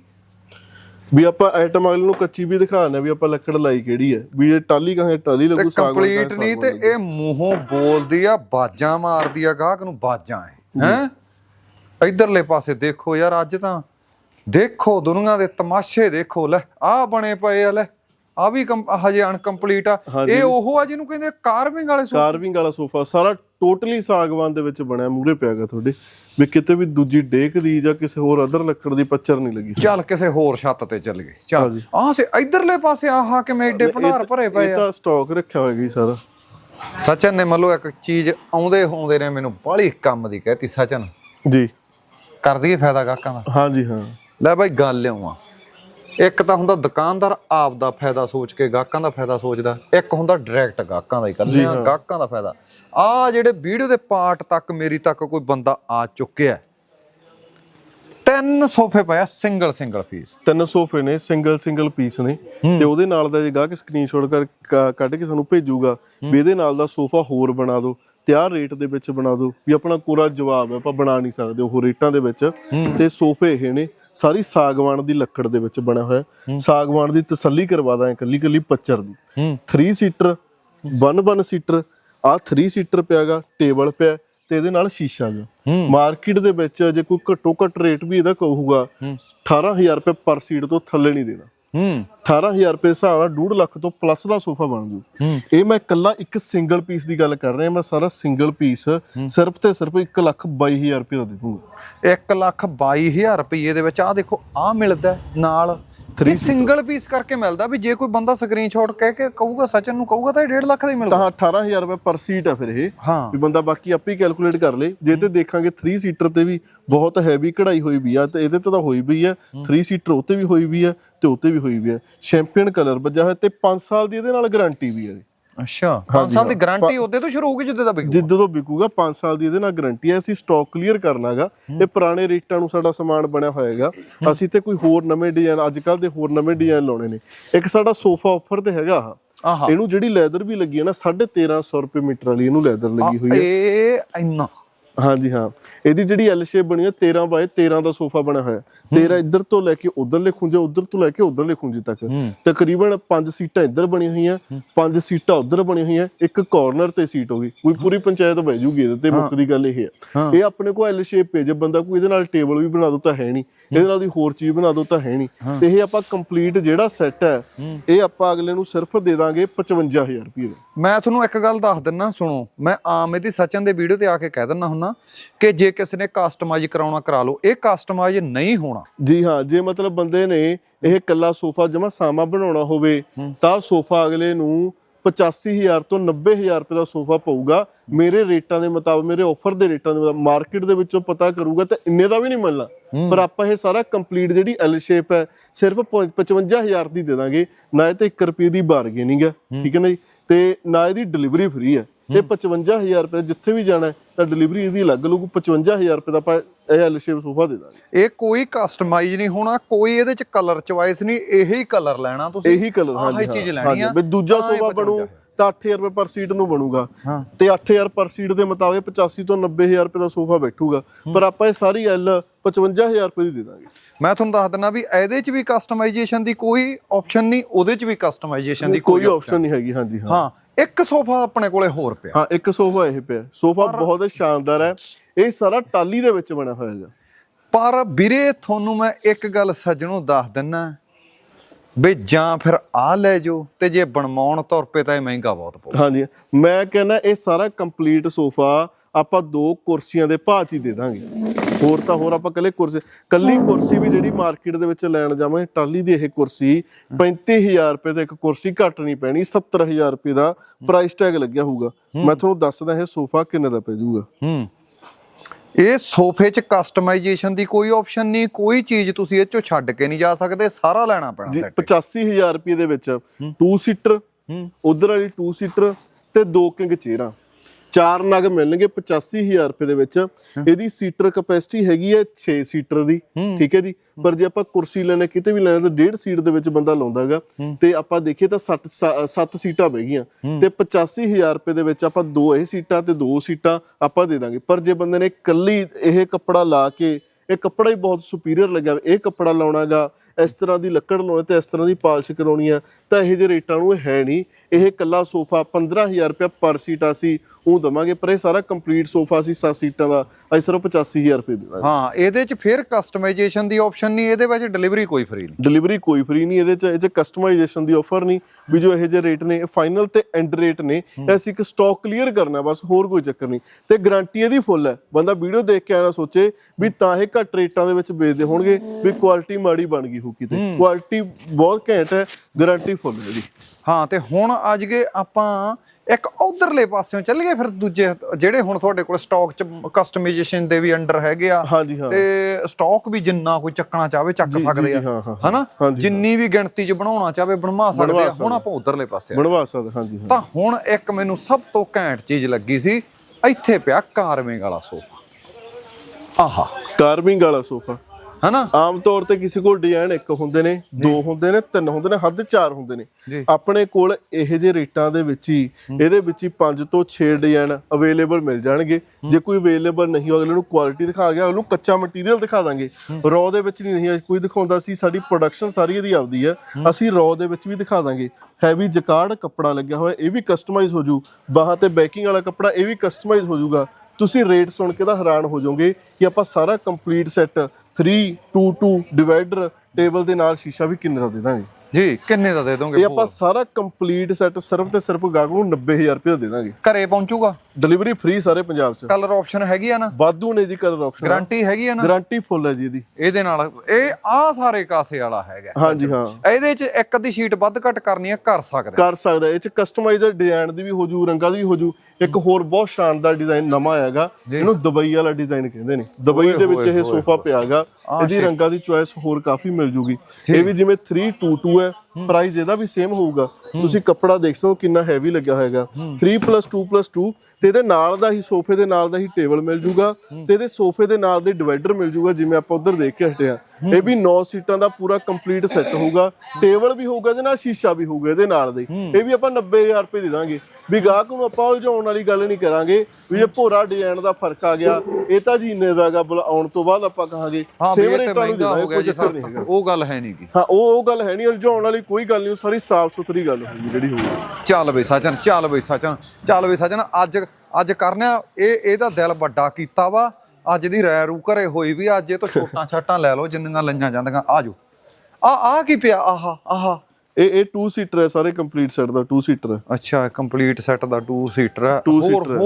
ਵੀ ਆਪਾਂ ਆਈਟਮ ਅਗਲੇ ਨੂੰ ਕੱਚੀ ਵੀ ਦਿਖਾਣਾ ਵੀ ਆਪਾਂ ਲੱਕੜ ਲਾਈ ਕਿਹੜੀ ਹੈ। ਵੀ ਇਹ ਟਾਲੀ ਕਹਾਂ ਟਾਲੀ ਲੱਗੂ ਸਾਗਵਾਨ ਕੰਪਲੀਟ ਨਹੀਂ ਤੇ ਇਹ ਮੂੰਹੋਂ ਬੋਲਦੀ ਆ ਬਾਜਾਂ ਮਾਰਦੀ ਆ ਗਾਹਕ ਨੂੰ ਬਾਜਾਂ ਹੈ ਹੈ? ਇਧਰਲੇ ਪਾਸੇ ਦੇਖੋ ਯਾਰ ਅੱਜ ਤਾਂ ਦੇਖੋ ਦੁਨੀਆ ਦੇ ਤਮਾਸ਼ੇ ਦੇਖੋ ਲੈ ਆਹ ਬਣੇ ਪਏ ਆ ਲੈ ਆ ਵੀ ਕੰਪ- ਹਜੇ ਅਨਕੰਪਲੀਟ ਆ। ਹਾਂਜੀ। ਇਹ ਉਹ ਆ ਜਿਹਨੂੰ ਕਹਿੰਦੇ ਕਾਰਵਿੰਗ ਵਾਲੇ ਸੋਫੇ। ਕਾਰਵਿੰਗ ਵਾਲਾ ਸੋਫਾ ਸਾਰਾ ਟੋਟਲੀ ਸਾਗਵਾਨ ਦੇ ਵਿੱਚ ਬਣਿਆ ਮੂਰੇ ਪਿਆਗਾ ਤੁਹਾਡੇ। ਵੀ ਕਿਤੇ ਵੀ ਦੂਜੀ ਡੇਕ ਦੀ ਜਾਂ ਕਿਸੇ ਹੋਰ ਅਦਰ ਲੱਕੜ ਦੀ ਪੱਚਰ ਨਹੀਂ ਲੱਗੀ। ਚੱਲ ਕਿਸੇ ਹੋਰ ਛੱਤ ਤੇ ਚੱਲ ਗਏ। ਚੱਲ ਹਾਂਜੀ। ਆਹ ਸੇ ਇਧਰਲੇ ਪਾਸੇ ਆਹ ਕਿਵੇਂ ਏਡੇ ਭੰਡਾਰ ਭਰੇ ਪਏ ਇਹ ਆ ਤਾਂ ਸਟਾਕ ਰੱਖਿਆ ਹੋਇਆ ਜੀ ਸਾਰਾ। ਸਚਨ ਨੇ ਮੰਨ ਲਓ ਇੱਕ ਚੀਜ਼ ਆਉਂਦੇ ਹੁੰਦੇ ਨੇ ਮੈਨੂੰ ਬਾਹਲੀ ਕੰਮ ਦੀ ਕਹਿਤੀ ਸਚਨ। ਜੀ। ਕਰ ਦਈਏ ਫਾਇਦਾ ਗਾਹਕਾਂ ਦਾ। ਹਾਂਜੀ ਹਾਂ। ਲੈ ਬਾਈ ਗੱਲ ਲਿਆਵਾਂ ਇੱਕ ਤਾਂ ਹੁੰਦਾ ਦੁਕਾਨਦਾਰ ਆਪ ਦਾ ਫਾਇਦਾ ਸੋਚ ਕੇ ਗਾਹਕਾਂ ਦਾ ਫਾਇਦਾ ਸੋਚਦਾ ਇੱਕ ਹੁੰਦਾ ਡਾਇਰੈਕਟ ਗਾਹਕਾਂ ਦਾ ਹੀ ਗਾਹਕਾਂ ਦਾ ਫਾਇਦਾ। ਆ ਜਿਹੜੇ ਵੀਡੀਓ ਦੇ ਪਾਰਟ ਤੱਕ ਮੇਰੀ ਤੱਕ ਕੋਈ ਬੰਦਾ ਆ ਚੁੱਕਿਆ ਤਿੰਨ ਸੋਫੇ ਪਿਆ ਸਿੰਗਲ ਸਿੰਗਲ ਪੀਸ ਤਿੰਨ ਸੋਫੇ ਨੇ ਸਿੰਗਲ ਸਿੰਗਲ ਪੀਸ ਨੇ। ਤੇ ਉਹਦੇ ਨਾਲ ਦਾ ਜੇ ਗਾਹਕ ਸਕਰੀਨਸ਼ਾਟ ਕਰ ਕੱਢ ਕੇ ਸਾਨੂੰ ਭੇਜੂਗਾ ਵੀ ਇਹਦੇ ਨਾਲ ਦਾ ਸੋਫਾ ਹੋਰ ਬਣਾ ਦਿਓ ਤੇ ਆਹ ਰੇਟ ਦੇ ਵਿੱਚ ਬਣਾ ਦਿਓ ਵੀ ਆਪਣਾ ਕੋਰਾ ਜਵਾਬ ਹੈ ਆਪਾਂ ਬਣਾ ਨਹੀਂ ਸਕਦੇ ਉਹ ਰੇਟਾਂ ਦੇ ਵਿੱਚ। ਤੇ ਸੋਫੇ ਇਹ ਨੇ ਸਾਰੀ ਸਾਗਵਾਨ ਦੀ ਲੱਕੜ ਦੇ ਵਿੱਚ ਬਣਿਆ ਹੋਇਆ ਸਾਗਵਾਨ ਦੀ ਤਸੱਲੀ ਕਰਵਾ ਦਾਂ ਕੱਲੀ ਕੱਲੀ ਪੱਚਰ ਦੀ। 3 ਸੀਟਰ 1 1 ਸੀਟਰ ਆ 3 ਸੀਟਰ ਪਿਆਗਾ ਟੇਬਲ ਪਿਆ ਤੇ ਇਹਦੇ ਨਾਲ ਸ਼ੀਸ਼ਾ ਗਾ। ਮਾਰਕੀਟ ਦੇ ਵਿੱਚ ਜੇ ਕੋਈ ਘੱਟੋ ਘੱਟ ਰੇਟ ਵੀ ਇਹਦਾ ਕਹੂਗਾ 18000 ਰੁਪਏ ਪਰ ਸੀਟ ਤੋਂ ਥੱਲੇ ਨਹੀਂ ਦੇਣਾ। ਹੂੰ। 18000 ਰੁਪਏ ਹਿਸਾਬ ਨਾਲ 2.5 ਲੱਖ ਤੋਂ ਪਲੱਸ ਦਾ ਸੋਫਾ ਬਣ ਜੂ। ਇਹ ਮੈਂ ਇਕੱਲਾ ਇੱਕ ਸਿੰਗਲ ਪੀਸ ਦੀ ਗੱਲ ਕਰ ਰਿਹਾ ਮੈਂ ਸਾਰਾ ਸਿੰਗਲ ਪੀਸ ਸਿਰਫ ਤੇ ਸਿਰਫ 1 ਲੱਖ 22000 ਰੁਪਏ ਦਾ ਦੇ ਦੂੰਗਾ। 1 ਲੱਖ 22000 ਰੁਪਏ ਦੇ ਵਿੱਚ ਆ ਦੇਖੋ ਆ ਮਿਲਦਾ ਨਾਲ। 3 ਸਿੰਗਲ ਪੀਸ ਕਰਕੇ ਮਿਲਦਾ ਵੀ ਜੇ ਕੋਈ ਬੰਦਾ ਸਕਰੀਨਸ਼ਾਟ ਕਹਿ ਕੇ ਕਹੂਗਾ ਸਚਨ ਨੂੰ ਕਹੂਗਾ ਤਾਂ ਇਹ 1.5 ਲੱਖ ਦਾ ਹੀ ਮਿਲਦਾ ਤਾਂ 18000 ਰੁਪਏ ਪਰ ਸੀਟ ਹੈ ਫਿਰ ਇਹ। ਵੀ ਬੰਦਾ ਬਾਕੀ ਆਪੇ ਹੀ ਕੈਲਕੂਲੇਟ ਕਰ ਲੇ। ਜੇ ਤੇ ਦੇਖਾਂਗੇ 3 ਸੀਟਰ ਤੇ ਵੀ ਬਹੁਤ ਹੈਵੀ ਕਢਾਈ ਹੋਈ ਵੀ ਆ ਤੇ ਇਹਦੇ ਤੇ ਤਾਂ ਹੋਈ ਵੀ ਆ। 3 ਸੀਟਰ ਉੱਤੇ ਵੀ ਹੋਈ ਵੀ ਆ ਤੇ ਉੱਤੇ ਵੀ ਹੋਈ ਵੀ ਆ। ਚੈਂਪੀਅਨ ਕਲਰ ਵੱਜਾ ਹੋਇਆ ਤੇ 5 ਸਾਲ ਦੀ ਇਹਦੇ ਨਾਲ ਗਾਰੰਟੀ ਵੀ ਆ। ਅੱਛਾ 5 ਸਾਲ ਦੀ ਗਾਰੰਟੀ ਉਹਦੇ ਤੋਂ ਸ਼ੁਰੂ ਹੋਊਗੀ ਜਿੱਦੇ ਦਾ ਵਿਕੂ ਜਿੱਦੋਂ ਤੋਂ ਵਿਕੂਗਾ 5 ਸਾਲ ਦੀ ਇਹਦੇ ਨਾਲ ਗਾਰੰਟੀ ਹੈ ਅਸੀਂ ਸਟਾਕ ਕਲੀਅਰ ਕਰਨਾਗਾ। ਇਹ ਪੁਰਾਣੇ ਰੇਟਾਂ ਨੂੰ ਸਾਡਾ ਸਮਾਨ ਬਣਿਆ ਹੋਏਗਾ। ਅਸੀਂ ਤੇ ਕੋਈ ਹੋਰ ਨਵੇਂ ਡਿਜ਼ਾਈਨ ਅੱਜ ਕੱਲ ਦੇ ਹੋਰ ਨਵੇਂ ਡਿਜ਼ਾਈਨ ਲਾਉਣੇ ਨੇ। ਇੱਕ ਸਾਡਾ ਸੋਫਾ ਆਫਰ ਤੇ ਹੈਗਾ ਆਹਾ। ਇਹਨੂੰ ਜਿਹੜੀ ਲੈਦਰ ਵੀ ਲੱਗੀ ਹੈ ਨਾ 1350 ਰੁਪਏ ਮੀਟਰ ਵਾਲੀ ਇਹਨੂੰ ਲੈਦਰ ਲੱਗੀ ਹੋਈ ਹੈ। ਇਹ ਇੰਨਾ ਹਾਂਜੀ ਹਾਂ। ਇਹਦੀ ਜਿਹੜੀ ਐਲ ਸ਼ੇਪ ਬਣੀ ਹੈ 13 ਬਾਏ 13 ਦਾ ਸੋਫਾ ਬਣਿਆ ਹੋਇਆ। 13 ਇੱਧਰ ਤੋਂ ਲੈ ਕੇ ਉਧਰਲੇ ਖੁੰਝੇ ਉਧਰ ਤੋਂ ਲੈ ਕੇ ਉਧਰਲੇ ਖੁੰਝੇ ਤੱਕ। ਤਕਰੀਬਨ 5 ਸੀਟਾਂ ਇੱਧਰ ਬਣੀਆਂ ਹੋਈਆਂ 5 ਸੀਟਾਂ ਉਧਰ ਬਣੀਆਂ ਹੋਈਆਂ ਇੱਕ ਕਾਰਨਰ ਤੇ ਸੀਟ ਹੋਗੀ ਕੋਈ ਪੂਰੀ ਪੰਚਾਇਤ ਬਹਿ ਜੂਗੀ ਇਹਦੇ ਤੇ ਮੁੱਖ ਦੀ ਗੱਲ ਇਹ ਹੈ। ਇਹ ਆਪਣੇ ਕੋਲ ਐਲ ਸ਼ੇਪ ਹੈ। ਜੇ ਬੰਦਾ ਕੋਈ ਇਹਦੇ ਨਾਲ ਟੇਬਲ ਵੀ ਬਣਾ ਦੋ ਤਾਂ ਹੈ ਨਹੀਂ। ਇਹਦੇ ਨਾਲ ਦੀ ਹੋਰ ਚੀਜ਼ ਬਣਾ ਦੋ ਤਾਂ ਹੈ ਨਹੀਂ। ਤੇ ਇਹ ਆਪਾਂ ਕੰਪਲੀਟ ਜਿਹੜਾ ਸੈੱਟ ਹੈ ਇਹ ਆਪਾਂ ਅਗਲੇ ਨੂੰ ਸਿਰਫ ਦੇ ਦਾਂਗੇ 55000 ਰੁਪਏ ਦਾ। ਮੈਂ ਤੁਹਾਨੂੰ ਇੱਕ ਗੱਲ ਦੱਸ ਦਿੰਨਾ ਸੁਣੋ। ਮੈਂ ਆਮ ਇਹਦੀ ਸਚਨ ਦੇ ਵੀਡੀਓ ਤੇ ਆ ਕੇ ਕਹਿ ਦਿੰਨਾ ਹੁੰਨਾ ਕਿ ਜੇ ਕਿਸੇ ਨੇ ਕਸਟਮਾਈਜ਼ ਕਰਾਉਣਾ ਕਰਾ ਲਓ। ਇਹ ਕਸਟਮਾਈਜ਼ ਨਹੀਂ ਹੋਣਾ। ਜੀ ਹਾਂ ਜੇ ਮਤਲਬ ਬੰਦੇ ਨੇ ਇਹ ਕੱਲਾ ਸੋਫਾ ਜਮਾ ਸਾਮਾ ਬਣਾਉਣਾ ਹੋਵੇ ਤਾਂ ਸੋਫਾ ਅਗਲੇ ਨੂੰ 85000 ਤੋਂ 90000 ਰੁਪਏ ਦਾ ਸੋਫਾ ਪਊਗਾ। ਮੇਰੇ ਰੇਟਾਂ ਦੇ ਮੁਤਾਬਕ ਮੇਰੇ ਆਫਰ ਦੇ ਰੇਟਾਂ ਦੇ ਮੁਤਾਬਕ ਮਾਰਕੀਟ ਦੇ ਵਿੱਚੋਂ ਪਤਾ ਕਰੂਗਾ ਤਾਂ ਇੰਨੇ ਦਾ ਵੀ ਨਹੀਂ ਮਿਲਣਾ। ਪਰ ਆਪਾਂ ਇਹ ਸਾਰਾ ਕੰਪਲੀਟ ਜਿਹੜੀ ਐਲ ਸ਼ੇਪ ਹੈ ਸਿਰਫ 55000 ਦੀ ਦੇ ਦਾਂਗੇ। ਨਾ ਇਹ ਤੇ 1 ਰੁਪਏ ਦੀ ਬਾਰਗੇਨਿੰਗ ਹੈ। ਠੀਕ ਹੈ ਨਾ ਜੀ? ਤੇ ਨਾ ਇਹਦੀ ਡਿਲੀਵਰੀ ਫ੍ਰੀ ਹੈ। ਇਹ 55000 ਰੁਪਏ ਜਿੱਥੇ ਵੀ ਜਾਣਾ ਤਾਂ ਡਿਲੀਵਰੀ ਇਹਦੀ ਅਲੱਗ ਲੱਗੂ 55000 ਰੁਪਏ ਦਾ ਆਪਾਂ ਇਹ ਐਲ ਸ਼ੇਪ ਸੋਫਾ ਦੇ ਦਾਂਗੇ। ਇਹ ਕੋਈ ਕਸਟਮਾਈਜ਼ ਨਹੀਂ ਹੋਣਾ ਕੋਈ ਇਹਦੇ ਚ ਕਲਰ ਚੁਆਇਸ ਨਹੀਂ ਇਹੀ ਕਲਰ ਲੈਣਾ ਤੁਸੀਂ। ਇਹੀ ਕਲਰ ਆਹ ਹਾਂਜੀ ਹੀ ਚੀਜ਼ ਲੈਣੀ ਆ। ਵੀ ਦੂਜਾ ਤਾਂ ਸੋਫਾ ਬਣੂ 55 ਤਾਂ 8000 ਰੁਪਏ ਪਰ ਸੀਟ ਨੂੰ ਬਣੂਗਾ। ਤੇ 8000 ਪਰ ਸੀਟ ਦੇ ਮੁਤਾਬਕ 85 ਤੋਂ 90000 ਰੁਪਏ ਦਾ ਸੋਫਾ ਬੈਠੂਗਾ। ਪਰ ਆਪਾਂ ਇਹ ਸਾਰੀ ਐਲ 55000 ਰੁਪਏ ਦੀ ਦੇ ਦਾਂਗੇ। ਮੈਂ ਤੁਹਾਨੂੰ ਦੱਸ ਦਿੰਨਾ ਵੀ ਇਹਦੇ ਚ ਵੀ ਕਸਟਮਾਈਜੇਸ਼ਨ ਦੀ ਕੋਈ ਆਪਸ਼ਨ ਨਹੀਂ ਉਹਦੇ ਚ ਵੀ ਕਸਟਮਾਈਜੇਸ਼ਨ ਦੀ ਕੋਈ ਆਪਸ਼ਨ ਨਹੀਂ ਹੈਗੀ ਹਾਂਜੀ ਹਾਂ। ਹਾਂ ਇੱਕ ਸੋਫਾ ਆਪਣੇ ਕੋਲੇ ਹੋਰ ਪਿਆ। ਹਾਂ ਇੱਕ ਸੋਫਾ ਇਹ ਪਿਆ। ਸੋਫਾ ਬਹੁਤ ਸ਼ਾਨਦਾਰ ਹੈ। ਇਹ ਸਾਰਾ ਟਾਲੀ ਦੇ ਵਿੱਚ ਬਣਿਆ ਹੋਇਆ ਹੈਗਾ। ਪਰ ਵੀਰੇ ਤੁਹਾਨੂੰ ਮੈਂ ਇੱਕ ਗੱਲ ਸੱਜਣੋਂ ਦੱਸ ਦਿੰਨਾ ਵੀ ਜਾਂ ਫਿਰ ਆ ਲੈ ਜਾਓ ਤੇ ਜੇ ਬਣਵਾਉਣ ਤੌਰ ਪੇ ਤਾਂ ਇਹ ਮਹਿੰਗਾ ਬਹੁਤ ਪਊ। ਹਾਂਜੀ। ਮੈਂ ਕਹਿੰਦਾ ਇਹ ਸਾਰਾ ਕੰਪਲੀਟ ਸੋਫਾ ਆਪਾਂ ਦੋ ਕੁਰਸੀਆਂ ਦੇ ਭਾਅ 'ਚ ਹੀ ਦੇ ਦਾਂਗੇ। ਹੋਰ ਤਾਂ ਹੋਰ ਆਪਾਂ ਕੱਲੇ ਕੁਰਸੀ ਕੱਲੀ ਕੁਰਸੀ ਵੀ ਜਿਹੜੀ ਮਾਰਕੀਟ ਦੇ ਵਿੱਚ ਲੈਣ ਜਾਵਾਂਗੇ ਟਾਲੀ ਦੀ ਇਹ ਕੁਰਸੀ 35000 ਰੁਪਏ ਤੇ ਇੱਕ ਕੁਰਸੀ ਘੱਟ ਨਹੀਂ ਪੈਣੀ 70000 ਰੁਪਏ ਦਾ ਪ੍ਰਾਈਸ ਟੈਗ ਲੱਗਿਆ ਹੋਊਗਾ। ਮੈਂ ਤੁਹਾਨੂੰ ਦੱਸਦਾ ਇਹ ਸੋਫਾ ਕਿੰਨੇ ਦਾ ਪੈ ਜਾਊਗਾ। ਇਹ ਸੋਫੇ 'ਚ ਕਸਟਮਾਈਜੇਸ਼ਨ ਦੀ ਕੋਈ ਆਪਸ਼ਨ ਨਹੀਂ ਕੋਈ ਚੀਜ਼ ਤੁਸੀਂ ਇਹ 'ਚੋਂ ਛੱਡ ਕੇ ਨਹੀਂ ਜਾ ਸਕਦੇ ਸਾਰਾ ਲੈਣਾ ਪੈਣਾ ਸੈੱਟ 85000 ਰੁਪਏ ਦੇ ਵਿੱਚ 2 ਸੀਟਰ ਉਧਰ ਵਾਲੀ 2 ਸੀਟਰ ਤੇ ਦੋ ਕਿੰਗ ਚੇਅਰਾਂ ਚਾਰ ਨਗ ਮਿਲਣਗੇ 85000 ਰੁਪਏ ਦੇ ਵਿੱਚ। ਇਹਦੀ ਸੀਟਰ ਕਪੈਸਿਟੀ ਹੈਗੀ ਹੈ 6 ਸੀਟਰ ਦੀ ਠੀਕ ਹੈ ਜੀ? ਪਰ ਜੇ ਆਪਾਂ ਕੁਰਸੀ ਲੈਣੇ ਕਿਤੇ ਵੀ ਲੈਣੇ ਤਾਂ ਡੇਢ ਸੀਟ ਦੇ ਵਿੱਚ ਬੰਦਾ ਲਾਉਂਦਾਗਾ ਤੇ ਆਪਾਂ ਦੇਖੀਏ ਤਾਂ 7 7 ਸੀਟਾਂ ਬਹਿਗੀਆਂ ਤੇ 85000 ਰੁਪਏ ਦੇ ਵਿੱਚ ਆਪਾਂ ਦੋ ਇਹ ਸੀਟਾਂ ਤੇ ਦੋ ਸੀਟਾਂ ਆਪਾਂ ਦੇ ਦਾਂਗੇ। ਪਰ ਜੇ ਬੰਦੇ ਨੇ ਇਕੱਲੀ ਇਹ ਕੱਪੜਾ ਲਾ ਕੇ ਇਹ ਕੱਪੜਾ ਹੀ ਬਹੁਤ ਸੁਪੀਰੀਅਰ ਲੱਗਿਆ ਇਹ ਕੱਪੜਾ ਲਾਉਣਾਗਾ ਇਸ ਤਰ੍ਹਾਂ ਦੀ ਲੱਕੜ ਲਾਉਣੀ ਤੇ ਇਸ ਤਰ੍ਹਾਂ ਦੀ ਪਾਲਿਸ਼ ਕਰਾਉਣੀ ਆ ਤਾਂ ਇਹ ਜਿਹੇ ਰੇਟਾਂ ਨੂੰ ਹੈ ਨਹੀਂ। ਇਹ ਕੱਲਾ ਸੋਫਾ 15000 ਰੁਪਏ ਪਰ ਸੀਟ ਅਸੀਂ ਉਹ ਦਵਾਂਗੇ ਪਰ ਇਹ ਸਾਰਾ ਕੰਪਲੀਟ ਸੋਫਾ ਸੀ 7 ਸੀਟਾਂ ਦਾ ਅਸੀਂ ਸਿਰਫ 85000 ਰੁਪਏ ਦੇਵਾਂਗੇ ਹਾਂ ਇਹਦੇ 'ਚ ਫਿਰ ਕਸਟਮਾਈਜੇਸ਼ਨ ਦੀ ਆਪਸ਼ਨ ਨਹੀਂ ਇਹਦੇ ਵਿੱਚ ਡਿਲੀਵਰੀ ਕੋਈ ਫ੍ਰੀ ਨਹੀਂ। ਡਿਲੀਵਰੀ ਕੋਈ ਫ੍ਰੀ ਨਹੀਂ ਇਹਦੇ ਚ ਇਹ ਚ ਕਸਟਮਾਈਜੇਸ਼ਨ ਦੀ ਆਫਰ ਨਹੀਂ ਵੀ ਜੋ ਇਹ ਜਿਹੇ ਰੇਟ ਨੇ ਫਾਈਨਲ ਤੇ ਐਂਡ ਰੇਟ ਨੇ ਅਸੀਂ ਇੱਕ ਸਟਾਕ ਕਲੀਅਰ ਕਰਨਾ ਬਸ ਹੋਰ ਕੋਈ ਚੱਕਰ ਨਹੀਂ। ਤੇ ਗਾਰੰਟੀ ਇਹਦੀ ਫੁੱਲ ਹੈ। ਬੰਦਾ ਵੀਡੀਓ ਦੇਖ ਕੇ ਆਣਾ ਸੋਚੇ ਵੀ ਤਾਂ ਇਹ ਘੱਟ ਰੇਟਾਂ ਦੇ ਵਿੱਚ ਵੇਚਦੇ ਹੋਣਗੇ ਵੀ ਕੁਆਲਿਟੀ ਮਾੜੀ ਬਣ ਗਈ ਹੋ ਕਿਤੇ। ਕੁਆਲਿਟੀ ਬਹੁਤ ਘੈਂਟ ਹੈ ਗਾਰੰਟੀ ਫੁੱਲ ਹੈ ਇਹਦੀ। ਹਾਂ ਤੇ ਹੁਣ ਅੱਜ ਗਏ ਆਪਾਂ ਇੱਕ ਉਧਰਲੇ ਪਾਸਿਓਂ ਚੱਲ ਗਏ ਫਿਰ ਦੂਜੇ ਜਿਹੜੇ ਹੁਣ ਤੁਹਾਡੇ ਕੋਲ ਸਟਾਕ ਚ ਕਸਟਮਾਈਜੇਸ਼ਨ ਦੇ ਵੀ ਅੰਡਰ ਹੈਗੇ ਆ ਤੇ ਸਟਾਕ ਵੀ ਜਿੰਨਾ ਕੋਈ ਚੱਕਣਾ ਚਾਹਵੇ ਚੱਕ ਸਕਦੇ ਆ। ਹਨਾ? ਜਿੰਨੀ ਵੀ ਗਿਣਤੀ ਚ ਬਣਾਉਣਾ ਚਾਹਵੇ ਬਣਵਾ ਸਕਦੇ ਆ। ਹੁਣ ਆਪਾਂ ਉਧਰਲੇ ਪਾਸੇ ਆ। ਬਣਵਾ ਸਕਦਾ ਹਾਂਜੀ ਤਾਂ ਹੁਣ ਇੱਕ ਮੈਨੂੰ ਸਭ ਤੋਂ ਘੈਂਟ ਚੀਜ਼ ਲੱਗੀ ਸੀ ਇੱਥੇ ਪਿਆ ਕਾਰਵਿੰਗ ਵਾਲਾ ਸੋਫਾ। ਆਹਾ। ਕਾਰਵਿੰਗ ਵਾਲਾ ਸੋਫਾ। ਹਨਾ? ਆਮ ਤੌਰ ਤੇ ਕਿਸੇ ਕੋਲ ਡਿਜ਼ਾਈਨ ਇੱਕ ਹੁੰਦੇ ਨੇ ਦੋ ਹੁੰਦੇ ਨੇ ਤਿੰਨ ਹੁੰਦੇ ਨੇ ਹੱਦ ਚਾਰ ਹੁੰਦੇ। ਨੇ। ਆਪਣੇ ਕੋਲ ਇਹੋ ਜਿਹੇ ਰੇਟਾਂ ਦੇ ਵਿੱਚ ਹੀ ਇਹਦੇ ਵਿੱਚ ਹੀ 5 ਤੋਂ 6 ਡਿਜ਼ਾਈਨ ਅਵੇਲੇਬਲ ਮਿਲ ਜਾਣਗੇ। ਜੇ ਕੋਈ ਅਵੇਲੇਬਲ ਨਹੀਂ ਹੋ ਅਗਲੇ ਨੂੰ ਕੁਆਲਿਟੀ ਦਿਖਾ ਗਿਆ ਉਹਨੂੰ ਕੱਚਾ ਮਟੀਰੀਅਲ ਦਿਖਾ ਦਾਂਗੇ। ਰॉ ਦੇ ਵਿੱਚ ਨਹੀਂ ਨਹੀਂ ਕੋਈ ਦਿਖਾਉਂਦਾ ਸੀ ਸਾਡੀ ਪ੍ਰੋਡਕਸ਼ਨ ਸਾਰੀ ਇਹਦੀ ਆਪਦੀ ਹੈ। ਅਸੀਂ ਰॉ ਦੇ ਵਿੱਚ ਵੀ ਦਿਖਾ ਦਾਂਗੇ। ਹੈਵੀ ਜਕਾਰਡ ਕੱਪੜਾ ਲੱਗਿਆ ਹੋਇਆ ਇਹ ਵੀ ਕਸਟਮਾਈਜ਼ ਹੋ ਜੂ। ਬਾਹਾਂ ਤੇ ਬੈਕਿੰਗ ਵਾਲਾ ਕੱਪੜਾ ਇਹ ਵੀ ਕਸਟਮਾਈਜ਼ ਹੋ ਜੂਗਾ। ਤੁਸੀਂ ਰੇਟ ਸੁਣ ਕੇ ਤਾਂ ਹੈਰਾਨ ਹੋ ਜਾਓਗੇ ਕਿ ਆਪਾਂ ਸਾਰਾ ਕੰਪਲੀਟ ਸੈੱਟ 3 2 2 ਡਿਵਾਈਡਰ ਟੇਬਲ ਦੇ ਨਾਲ ਸ਼ੀਸ਼ਾ ਵੀ ਕਿੰਨੇ ਦਾ ਦੇ ਦਾਂਗੇ? ਜੀ ਕਿੰਨੇ ਦਾ ਦੇ ਦੋਗੇ ਇਹ ਆਪਾਂ ਸਾਰਾ ਕੰਪਲੀਟ ਸੈੱਟ ਸਿਰਫ ਤੇ ਸਿਰਫ ਗਾਹਕ ਨੂੰ 90000 ਰੁਪਏ ਦਾ ਦੇ ਦਾਂਗੇ ਘਰੇ ਪਹੁੰਚੂਗਾ? ਡਿਲੀਵਰੀ ਫ੍ਰੀ ਸਾਰੇ ਪੰਜਾਬ 'ਚ। ਕਲਰ ਆਪਸ਼ਨ ਹੈਗੀ ਆ ਨਾ? ਵਾਧੂ ਨੇ ਜੀ ਕਲਰ ਆਪਸ਼ਨ ਗਾਰੰਟੀ ਹੈਗੀ ਆ ਨਾ? ਗਾਰੰਟੀ ਫੁੱਲ ਹੈ ਜੀ ਇਹਦੀ। ਇਹਦੇ ਨਾਲ ਇਹ ਆ ਸਾਰੇ ਕਾਸੇ ਵਾਲਾ ਹੈਗਾ। ਹਾਂਜੀ ਹਾਂ। ਇਹਦੇ ਚ ਇੱਕ ਅੱਧੀ ਸ਼ੀਟ ਵੱਧ ਘੱਟ ਕਰਨੀ ਆ ਕਰ ਸਕਦੇ। ਕਰ ਸਕਦਾ। ਇਹ ਚ ਕਸਟਮਾਈਜ਼ਰ ਡਿਜ਼ਾਈਨ ਦੀ ਵੀ ਹੋ ਜੂ ਰੰਗਾਂ ਦੀ ਵੀ ਹੋ ਜੂ। ਇੱਕ ਹੋਰ ਬਹੁਤ ਸ਼ਾਨਦਾਰ ਡਿਜ਼ਾਈਨ ਨਵਾਂ ਆਇਆਗਾ। ਇਹਨੂੰ ਦੁਬਈ ਵਾਲਾ ਡਿਜ਼ਾਈਨ ਕਹਿੰਦੇ ਨੇ। ਦੁਬਈ ਦੇ ਵਿੱਚ ਇਹ ਸੋਫਾ ਪਿਆਗਾ। ਇਹਦੀ ਰੰਗਾਂ ਦੀ ਚੁਆਇਸ ਹੋਰ ਕਾਫੀ ਮਿਲ ਜੂਗੀ। ਇਹ ਵੀ ਜਿਵੇਂ 322 ਹੈ ਪ੍ਰਾਈਸ ਇਹਦਾ ਵੀ ਸੇਮ ਹੋਊਗਾ। ਤੁਸੀਂ ਕੱਪੜਾ ਦੇਖ ਸਕਦੇ ਹੋ ਕਿੰਨਾ ਹੈਵੀ ਲੱਗਿਆ ਹੋਏਗਾ। 3+2+2 ਤੇ ਇਹਦੇ ਨਾਲ ਦਾ ਹੀ ਸੋਫੇ ਦੇ ਨਾਲ ਦਾ ਹੀ ਟੇਬਲ ਮਿਲ ਜੂਗਾ ਤੇ ਇਹਦੇ ਸੋਫੇ ਦੇ ਨਾਲ ਦੇ ਡਿਵਾਈਡਰ ਮਿਲ ਜੂਗਾ ਜਿਵੇਂ ਆਪਾਂ ਉਧਰ ਦੇਖ ਕੇ ਹਟੇ ਆ ਇਹ ਵੀ 9 ਸੀਟਾਂ ਦਾ ਪੂਰਾ ਕੰਪਲੀਟ ਸੈੱਟ ਹੋਊਗਾ। ਟੇਬਲ ਵੀ ਹੋਊਗਾ ਇਹਦੇ ਨਾਲ ਸ਼ੀਸ਼ਾ ਵੀ ਹੋਊਗਾ ਇਹਦੇ ਨਾਲ ਦੇ। ਇਹ ਵੀ ਆਪਾਂ 90000 ਰੁਪਏ ਦੇ ਦਾਂਗੇ। ਵੀ ਗਾਹਕ ਨੂੰ ਆਪਾਂ ਉਲਝਾਉਣ ਵਾਲੀ ਗੱਲ ਨਹੀਂ ਕਰਾਂਗੇ। ਵੀ ਜੇ ਭੋਰਾ ਡਿਜ਼ਾਈਨ ਦਾ ਫ਼ਰਕ ਆ ਗਿਆ। ਇਹ ਤਾਂ ਜੀ ਇੰਨੇ ਦਾਗਾ ਆਉਣ ਤੋਂ ਬਾਅਦ ਆਪਾਂ ਕਹਾਂਗੇ। ਇਹ ਤੇ ਰੇਟਾਂ ਨੂੰ ਗਿਆ ਕੋਈ ਜੀ ਚੱਕਰ ਨਹੀਂ ਸਸਤਾ ਹੈਗਾ। ਉਹ ਗੱਲ ਹੈ ਨਹੀਂ ਗੀ। ਹਾਂ ਉਹ ਉਹ ਗੱਲ ਹੈ ਨਹੀਂ ਉਲਝਾਉਣ ਵਾਲੀ ਕੋਈ ਗੱਲ ਨਹੀਂ ਸਾਰੀ ਸਾਫ਼ ਸੁਥਰੀ ਗੱਲ ਹੋਊਗੀ ਜਿਹੜੀ ਹੋਊਗੀ। ਚੱਲ ਬਈ ਸਚਨ ਚੱਲ ਬਈ ਸਚਨ ਚੱਲ ਬਈ ਸਚਨ ਅੱਜ ਅੱਜ ਕਰਨਾ ਇਹ ਇਹਦਾ ਦਿਲ ਵੱਡਾ ਕੀਤਾ ਵਾ। ਅੱਜ ਦੀ ਰੈ ਰੂ ਘਰੇ ਹੋਈ ਵੀ ਅੱਜ ਇਹ ਤੋਂ ਛੋਟਾਂ ਛਾਟਾਂ ਲੈ ਲਓ ਜਿੰਨੀਆਂ ਲਈਆਂ ਜਾਂਦੀਆਂ ਆ ਜਾਓ। ਆ ਆ ਕੀ ਪਿਆ? ਆਹਾ ਆਹਾ। ਇਹ ਇਹ 2 ਸੀਟਰ ਹੈ ਸਾਰੇ ਕੰਪਲੀਟ ਸੈੱਟ ਦਾ 2 ਸੀਟਰ ਹੈ। ਅੱਛਾ ਕੰਪਲੀਟ ਸੈੱਟ ਦਾ 2 ਸੀਟਰ ਹੈ। ਹੋਰ ਹੈ।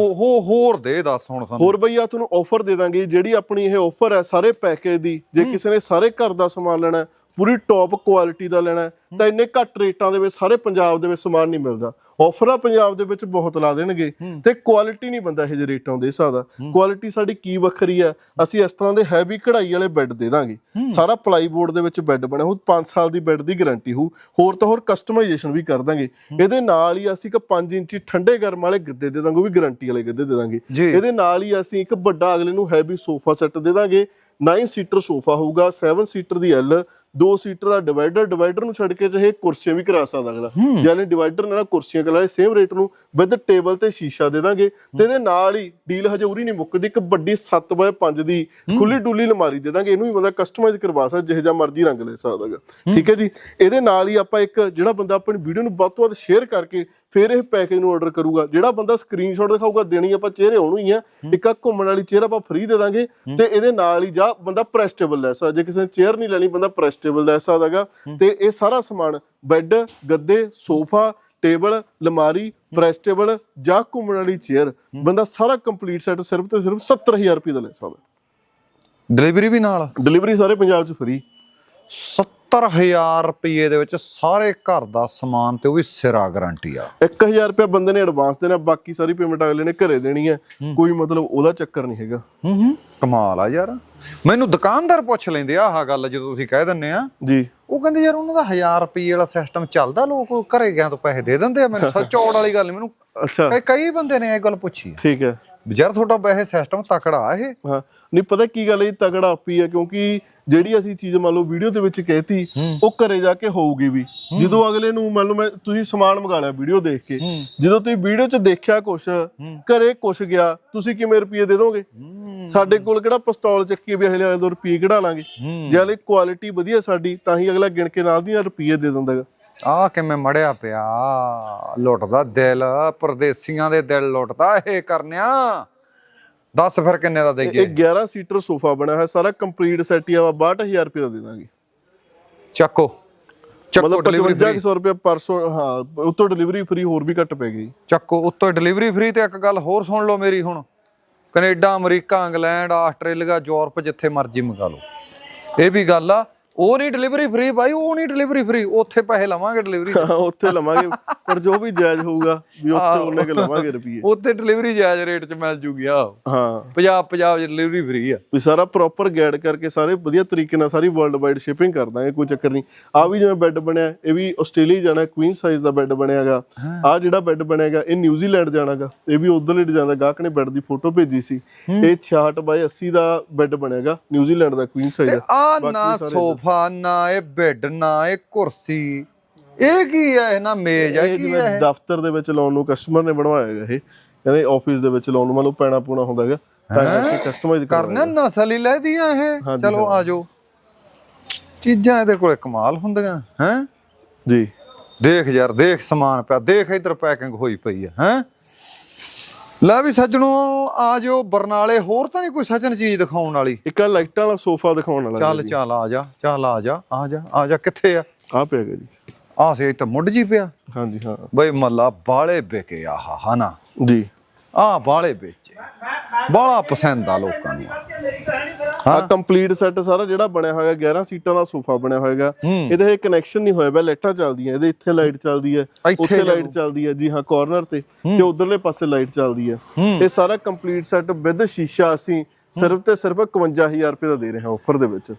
ਹੋਰ ਦੇ ਦੱਸ ਹੁਣ ਸਾਨੂੰ। ਹੋਰ ਬਈ ਆ ਤੁਹਾਨੂੰ ਆਫਰ ਦੇ ਦਾਂਗੇ। ਜਿਹੜੀ ਆਪਣੀ ਇਹ ਆਫਰ ਹੈ ਸਾਰੇ ਪੈਕੇਜ ਦੀ ਜੇ ਕਿਸੇ ਨੇ ਸਾਰੇ ਘਰ ਦਾ ਸਮਾਨ ਲੈਣਾ ਪੂਰੀ ਟੌਪ ਕੁਆਲਿਟੀ ਦਾ ਲੈਣਾ ਹੈ, ਤਾਂ ਇੰਨੇ ਘੱਟ ਰੇਟਾਂ ਦੇ ਵਿੱਚ ਸਾਰੇ ਪੰਜਾਬ ਦੇ ਵਿੱਚ ਸਮਾਨ ਨਹੀਂ ਮਿਲਦਾ। ਆਫਰ ਆ ਪੰਜਾਬ ਦੇ ਵਿੱਚ ਬਹੁਤ ਲਾ ਦੇਣਗੇ ਤੇ ਕੁਆਲਿਟੀ ਨਹੀਂ ਬੰਦਾ ਇਹ ਜਿਹੇ ਰੇਟਾਂ ਦੇ ਹਿਸਾਬ ਦਾ ਕੁਆਲਿਟੀ ਸਾਡੀ ਕੀ ਵੱਖਰੀ ਹੈ? ਅਸੀਂ ਇਸ ਤਰ੍ਹਾਂ ਦੇ ਹੈਵੀ ਕਢਾਈ ਵਾਲੇ ਬੈੱਡ ਦੇ ਦਾਂਗੇ। ਸਾਰਾ ਪਲਾਈਬੋਰਡ ਦੇ ਵਿੱਚ ਬੈੱਡ ਬਣਿਆ ਹੋਊ 5 ਸਾਲ ਦੀ ਬੈੱਡ ਦੀ ਗਾਰੰਟੀ ਹੋਊ। ਹੋਰ ਤਾਂ ਹੋਰ ਕਸਟਮਾਈਜੇਸ਼ਨ ਵੀ ਕਰ ਦਾਂਗੇ। ਇਹਦੇ ਨਾਲ ਹੀ ਅਸੀਂ ਇੱਕ 5 ਇੰਚੀ ਠੰਡੇ ਗਰਮ ਵਾਲੇ ਗੱਦੇ ਦੇ ਦਾਂਗੇ ਉਹ ਵੀ ਗਾਰੰਟੀ ਵਾਲੇ ਗੱਦੇ ਦੇ ਦਾਂਗੇ। ਇਹਦੇ ਨਾਲ ਹੀ ਅਸੀਂ ਇੱਕ ਵੱਡਾ ਅਗਲੇ ਨੂੰ ਹੈਵੀ ਸੋਫਾ ਸੈੱਟ ਦੇ ਦਾਂਗੇ। 9 ਸੀਟਰ ਸੋਫਾ ਹੋਊਗਾ 7 ਸੀਟਰ ਦੀ ਐਲ 2 ਸੀਟਰ ਦਾ ਡਿਵਾਈਡਰ ਡਿਵਾਈਡਰ ਨੂੰ ਛੱਡ ਕੇ ਚਾਹੇ ਕੁਰਸੀਆਂ ਵੀ ਕਰਾ ਸਕਦਾ ਅਗਲਾ। ਯਾਨੀ ਡਿਵਾਈਡਰ ਨਾਲ ਕੁਰਸੀਆਂ ਕਰਾ ਸੇਮ ਰੇਟ ਨੂੰ ਵਿਦ ਟੇਬਲ ਤੇ ਸ਼ੀਸ਼ਾ ਦੇ ਦਾਂਗੇ। ਤੇ ਇਹਦੇ ਨਾਲ ਹੀ ਡੀਲ ਹਜੇ ਉਰੀ ਨਹੀਂ ਮੁੱਕਦੀ ਇੱਕ ਵੱਡੀ 7x5 ਦੀ ਖੁੱਲੀ ਡੁੱਲੀ ਅਲਮਾਰੀ ਦੇ ਦਾਂਗੇ। ਇਹਨੂੰ ਵੀ ਬੰਦਾ ਕਸਟਮਾਈਜ਼ ਕਰਵਾ ਸਕਦਾ ਜਿਹੇ ਜਿਹਾ ਮਰਜ਼ੀ ਰੰਗ ਲੈ ਸਕਦਾ ਹੈਗਾ। ਠੀਕ ਹੈ ਜੀ? ਇਹਦੇ ਨਾਲ ਹੀ ਆਪਾਂ ਇੱਕ ਜਿਹੜਾ ਬੰਦਾ ਆਪਣੀ ਵੀਡੀਓ ਨੂੰ ਵੱਧ ਤੋਂ ਵੱਧ ਸ਼ੇਅਰ ਕਰਕੇ ਫਿਰ ਇਹ ਪੈਕੇਜ ਨੂੰ ਆਰਡਰ ਕਰੂਗਾ। ਜਿਹੜਾ ਬੰਦਾ ਸਕਰੀਨਸ਼ਾਟ ਦਿਖਾਊਗਾ ਦੇਣੀ ਆਪਾਂ ਚਿਹਰੇ ਉਹਨੂੰ ਹੀ ਆ। ਇੱਕ ਆ ਘੁੰਮਣ ਵਾਲੀ ਚੇਅਰ ਆਪਾਂ ਫ੍ਰੀ ਦੇ ਦਾਂਗੇ ਤੇ ਇਹਦੇ ਨਾਲ ਹੀ ਜਾ ਬੰਦਾ ਪ੍ਰੈਸਟੇਬਲ ਲੈ ਸਕਦਾ। ਜੇ ਕਿਸੇ ਨੇ ਚੇਅਰ ਨਹੀਂ ਲੈਣੀ ਬੰਦਾ ਪ੍ਰੈਸਟੇਬਲ ਲੈ ਸਕਦਾਗਾ ਤੇ ਇਹ ਸਾਰਾ ਸਮਾਨ ਬੈੱਡ ਗੱਦੇ ਸੋਫਾ ਟੇਬਲ ਲਮਾਰੀ ਪ੍ਰੈਸਟੇਬਲ ਜਾਂ ਘੁੰਮਣ ਵਾਲੀ ਚੇਅਰ ਬੰਦਾ ਸਾਰਾ ਕੰਪਲੀਟ ਸੈੱਟ ਸਿਰਫ ਤੇ ਸਿਰਫ 70000 ਰੁਪਏ ਦਾ ਲੈ ਸਕਦਾ। ਡਿਲੀਵਰੀ ਵੀ ਨਾਲ ਡਿਲੀਵਰੀ ਸਾਰੇ ਪੰਜਾਬ 'ਚ ਫ੍ਰੀ 70000 ਰੁਪਏ ਦੇ ਵਿੱਚ ਸਾਰੇ ਘਰ ਦਾ ਸਮਾਨ ਤੇ ਉਹ ਵੀ ਸਿਰਾ ਗਾਰੰਟੀ ਆ। 1000 ਰੁਪਏ ਬੰਦੇ ਨੇ ਐਡਵਾਂਸ ਦੇਣਾ ਬਾਕੀ ਸਾਰੀ ਪੇਮੈਂਟ ਅਗਲੇ ਨੇ ਘਰੇ ਦੇਣੀ ਹੈ। ਕੋਈ ਮਤਲਬ ਉਹਦਾ ਚੱਕਰ ਨਹੀਂ ਹੈਗਾ। ਹੂੰ ਹੂੰ। ਕਮਾਲ ਆ ਯਾਰ। ਮੈਨੂੰ ਦੁਕਾਨਦਾਰ ਪੁੱਛ ਲੈਂਦੇ ਆ ਆਹ ਗੱਲ ਜਦੋਂ ਤੁਸੀਂ ਕਹਿ ਦਿੰਨੇ ਆ। ਜੀ। ਉਹ ਕਹਿੰਦੇ ਯਾਰ ਉਹਨਾਂ ਦਾ 1000 ਰੁਪਏ ਵਾਲਾ ਸਿਸਟਮ ਚੱਲਦਾ ਲੋਕ ਘਰੇ ਗਿਆ ਤੋਂ ਪੈਸੇ ਦੇ ਦਿੰਦੇ ਆ। ਮੈਨੂੰ ਸੱਚ ਚੌੜ ਵਾਲੀ ਗੱਲ ਮੈਨੂੰ ਅੱਛਾ। ਕਈ ਬੰਦੇ ਨੇ ਇਹ ਗੱਲ ਪੁੱਛੀ ਆ। ਠੀਕ ਹੈ। ਯਾਰ ਤੁਹਾਡਾ ਵੈਸੇ ਸਿਸਟਮ ਤਕੜਾ ਇਹ। ਹਾਂ ਨਹੀਂ ਪਤਾ ਕੀ ਗੱਲ ਹੈ ਤਗੜਾ ਆਪੀ ਹੈ ਕਿਉਂਕਿ ਜਿਹੜੀ ਅਸੀਂ ਚੀਜ਼ ਮੰਨ ਲਓ ਵੀਡੀਓ ਦੇ ਵਿੱਚ ਕਹਿਤੀ ਉਹ ਘਰੇ ਜਾ ਕੇ ਹੋਊਗੀ ਵੀ। ਜਦੋਂ ਅਗਲੇ ਨੂੰ ਮੰਨ ਲਓ ਮੈਂ ਤੁਸੀਂ ਸਮਾਨ ਮੰਗਾ ਲਿਆ ਵੀਡੀਓ ਦੇਖ ਕੇ। ਜਦੋਂ ਤੁਸੀਂ ਵੀਡੀਓ 'ਚ ਦੇਖਿਆ ਕੁਛ ਘਰੇ ਕੁਛ ਗਿਆ ਤੁਸੀਂ ਕਿਵੇਂ ਰੁਪਏ ਦੇ ਦੋਗੇ? ਸਾਡੇ ਕੋਲ ਕਿਹੜਾ ਪਿਸਤੌਲ ਚੱਕੀ ਵੀ ਅਗਲੇ ਦੋ ਰੁਪਏ ਕਢਾ ਲਾਂਗੇ। ਜੇ ਅਗਲੇ ਕੁਆਲਿਟੀ ਵਧੀਆ ਸਾਡੀ ਤਾਂ ਹੀ ਅਗਲਾ ਗਿਣ ਕੇ ਨਾਲ ਦੀਆਂ ਰੁਪਏ ਦੇ ਦਿੰਦਾ ਗਾ। ਆ ਕਿਵੇਂ ਮੜਿਆ ਪਿਆ? ਲੁੱਟਦਾ ਦਿਲ ਪਰਦੇਸੀਆਂ ਦੇ ਦਿਲ ਲੁੱਟਦਾ ਇਹ ਕਰਨਿਆ। ਦੱਸ ਫਿਰ ਕਿੰਨੇ ਦਾ ਇਹ ਦੇਈਏ? 11 ਸੀਟਰ ਸੋਫਾ ਬਣਿਆ ਹੋਇਆ ਸਾਰਾ ਕੰਪਲੀਟ ਸੈਟ ਹੀ ਆ 62000 ਰੁਪਏ ਦਾ ਦੇ ਦਾਂਗੇ। ਚੱਕੋ। ਚੱਕੋ ਡਿਲੀਵਰੀ 5500 ਰੁਪਏ ਪਰਸੋ ਹਾਂ ਉਤੋਂ ਡਿਲੀਵਰੀ ਫ੍ਰੀ ਹੋਰ ਵੀ ਘੱਟ ਪੈ ਗਈ। ਚੱਕੋ ਉੱਤੋਂ ਡਿਲੀਵਰੀ ਫ੍ਰੀ ਤੇ ਇੱਕ ਗੱਲ ਹੋਰ ਸੁਣ ਲਓ ਮੇਰੀ ਹੁਣ। Canada America England Australia Europe ਜਿੱਥੇ ਮਰਜ਼ੀ ਮੰਗਾ ਲਓ। ਇਹ ਵੀ ਗੱਲ ਆ ਉਹ ਨਹੀਂ ਡਿਲੀਵਰੀ ਫ੍ਰੀ ਭਾਈ ਉਹ ਨਹੀਂ ਡਿਲੀਵਰੀ ਫ੍ਰੀ ਉੱਥੇ ਪੈਸੇ ਲਵਾਂਗੇ ਡਿਲੀਵਰੀ ਹਾਂ ਉੱਥੇ ਲਵਾਂਗੇ ਪਰ ਜੋ ਵੀ ਜਾਇਜ਼ ਹੋਊਗਾ ਵੀ ਉੱਥੇ ਉਹਨੇ ਕੇ ਲਵਾਂਗੇ ਰੁਪਏ ਉੱਥੇ ਡਿਲੀਵਰੀ ਜਾਇਜ਼ ਰੇਟ 'ਚ ਮਿਲ ਜੂਗੀ ਆ ਹਾਂ। ਪੰਜਾਬ ਪੰਜਾਬ ਡਿਲੀਵਰੀ ਫ੍ਰੀ ਆ। ਵੀ ਸਾਰਾ ਪ੍ਰੋਪਰ ਗਾਈਡ ਕਰਕੇ ਸਾਰੇ ਵਧੀਆ ਤਰੀਕੇ ਨਾਲ ਸਾਰੀ ਵਰਲਡ ਵਾਈਡ ਸ਼ਿਪਿੰਗ ਕਰ ਦਾਂਗੇ ਕੋਈ ਚੱਕਰ ਨਹੀਂ। ਆ ਵੀ ਜਿਵੇਂ ਬੈੱਡ ਬਣਿਆ ਇਹ ਵੀ ਆਸਟ੍ਰੇਲੀਆ ਜਾਣਾ ਕੁਈਨ ਸਾਈਜ਼ ਦਾ ਬੈੱਡ ਬਣਿਆਗਾ। ਆ ਜਿਹੜਾ ਬੈੱਡ ਬਣਿਆਗਾ ਇਹ ਨਿਊਜ਼ੀਲੈਂਡ ਜਾਣਾਗਾ। ਇਹ ਵੀ ਉਧਰਲੇ ਡਿਜ਼ਾਈਨ ਦਾ ਗਾਹਕ ਨੇ ਬੈੱਡ ਦੀ ਫੋਟੋ ਭੇਜੀ ਸੀ। ਇਹ 66 ਬਾਈ 80 ਦਾ ਬੈੱਡ ਬਣਿਆਗਾ ਨਿਊਜ਼ੀਲੈਂਡ ਦਾ ਕੁਈਨ ਸਾਈਜ਼ ਆ ਨਾ ਸੋਫਾ ਨਾ ਇਹ ਬੈੱਡ ਨਾ ਇਹ ਕੁਰਸੀ। ਇਹ ਕੀ ਹੈ? ਇਹ ਨਾ ਮੇਜ਼ ਇਹ ਕੀ ਜਿਵੇਂ ਹੈ ਦਫ਼ਤਰ ਦੇ ਵਿੱਚ ਲਾਉਣ ਨੂੰ ਕਸਟਮਰ ਨੇ ਬਣਵਾਇਆ ਹੈਗਾ ਇਹ। ਕਹਿੰਦੇ ਆਫਿਸ ਦੇ ਵਿੱਚ ਲਾਉਣ ਨੂੰ ਮਤਲਬ ਪੈਣਾ ਪੂਣਾ ਹੁੰਦਾ ਹੈਗਾ ਤਾਂ ਕਰਕੇ ਕਸਟਮਾਈਜ਼ ਕਰਨਾ ਨਸਲ ਹੀ ਲੈਦੀ ਆ ਇਹ। ਹਾਂਜੀ, ਚਲੋ ਆ ਜਾਓ ਚੀਜ਼ਾਂ ਇਹਦੇ ਕੋਲੇ ਕਮਾਲ ਹੁੰਦੀਆਂ ਹੈ? ਜੀ। ਦੇਖ ਯਾਰ ਦੇਖ ਸਮਾਨ ਪਿਆ ਦੇਖ ਇਧਰ ਪੈਕਿੰਗ ਹੋਈ ਪਈ ਆ ਹੈ? ਲੈ ਵੀ ਸੱਜਣੋ ਆ ਜਾਓ ਬਰਨਾਲੇ ਹੋਰ ਤਾਂ ਨਹੀਂ ਕੋਈ ਸੱਜਣ ਚੀਜ਼ ਦਿਖਾਉਣ ਵਾਲੀ? ਇੱਕ ਆਹ ਲਾਈਟਾਂ ਵਾਲਾ ਸੋਫਾ ਦਿਖਾਉਣ ਵਾਲਾ ਚੱਲ ਚੱਲ ਆ ਜਾ ਚੱਲ ਆ ਜਾ ਆ ਜਾ ਆ ਜਾ ਕਿੱਥੇ ਆ? ਆ ਪਿਆ ਜੀ। ਆ ਸੇ ਤਾਂ ਮੁੱਢ ਜੀ ਪਿਆ। ਹਾਂਜੀ ਹਾਂ। ਬਈ ਮੱਲਾ ਬਾਲੇ ਵਿਕੇ ਆ ਹਾ ਹਨਾ? ਜੀ। ਆ ਬਾਲੇ ਵੇਚੇ। ਬਾਲਾ ਪਸੰਦ ਆ ਲੋਕਾਂ ਨੂੰ। ਆ ਕੰਪਲੀਟ ਸੈੱਟ ਸਾਰਾ ਜਿਹੜਾ ਬਣਿਆ ਹੋਇਆ 11 ਸੀਟਾਂ ਦਾ ਸੋਫਾ ਬਣਿਆ ਹੋਇਆਗਾ ਇਹਦੇ ਇਹ ਕਨੈਕਸ਼ਨ ਨਹੀਂ ਹੋਇਆ ਬੈ ਲਾਈਟਾਂ ਚੱਲਦੀਆਂ ਇਹਦੇ ਇੱਥੇ ਲਾਈਟ ਚੱਲਦੀ ਹੈ ਉੱਥੇ ਲਾਈਟ ਚੱਲਦੀ ਹੈ ਜੀ ਹਾਂ ਕਾਰਨਰ ਤੇ ਤੇ ਉਧਰਲੇ ਪਾਸੇ ਲਾਈਟ ਚੱਲਦੀ ਹੈ। ਇਹ ਸਾਰਾ ਕੰਪਲੀਟ ਸੈੱਟ ਵਿਦ ਸ਼ੀਸ਼ਾ ਅਸੀਂ ਸਿਰਫ ਤੇ ਸਿਰਫ 51000 ਰੁਪਏ ਦਾ ਦੇ ਰਹੇ ਹਾਂ ਆਫਰ ਦੇ ਵਿੱਚ।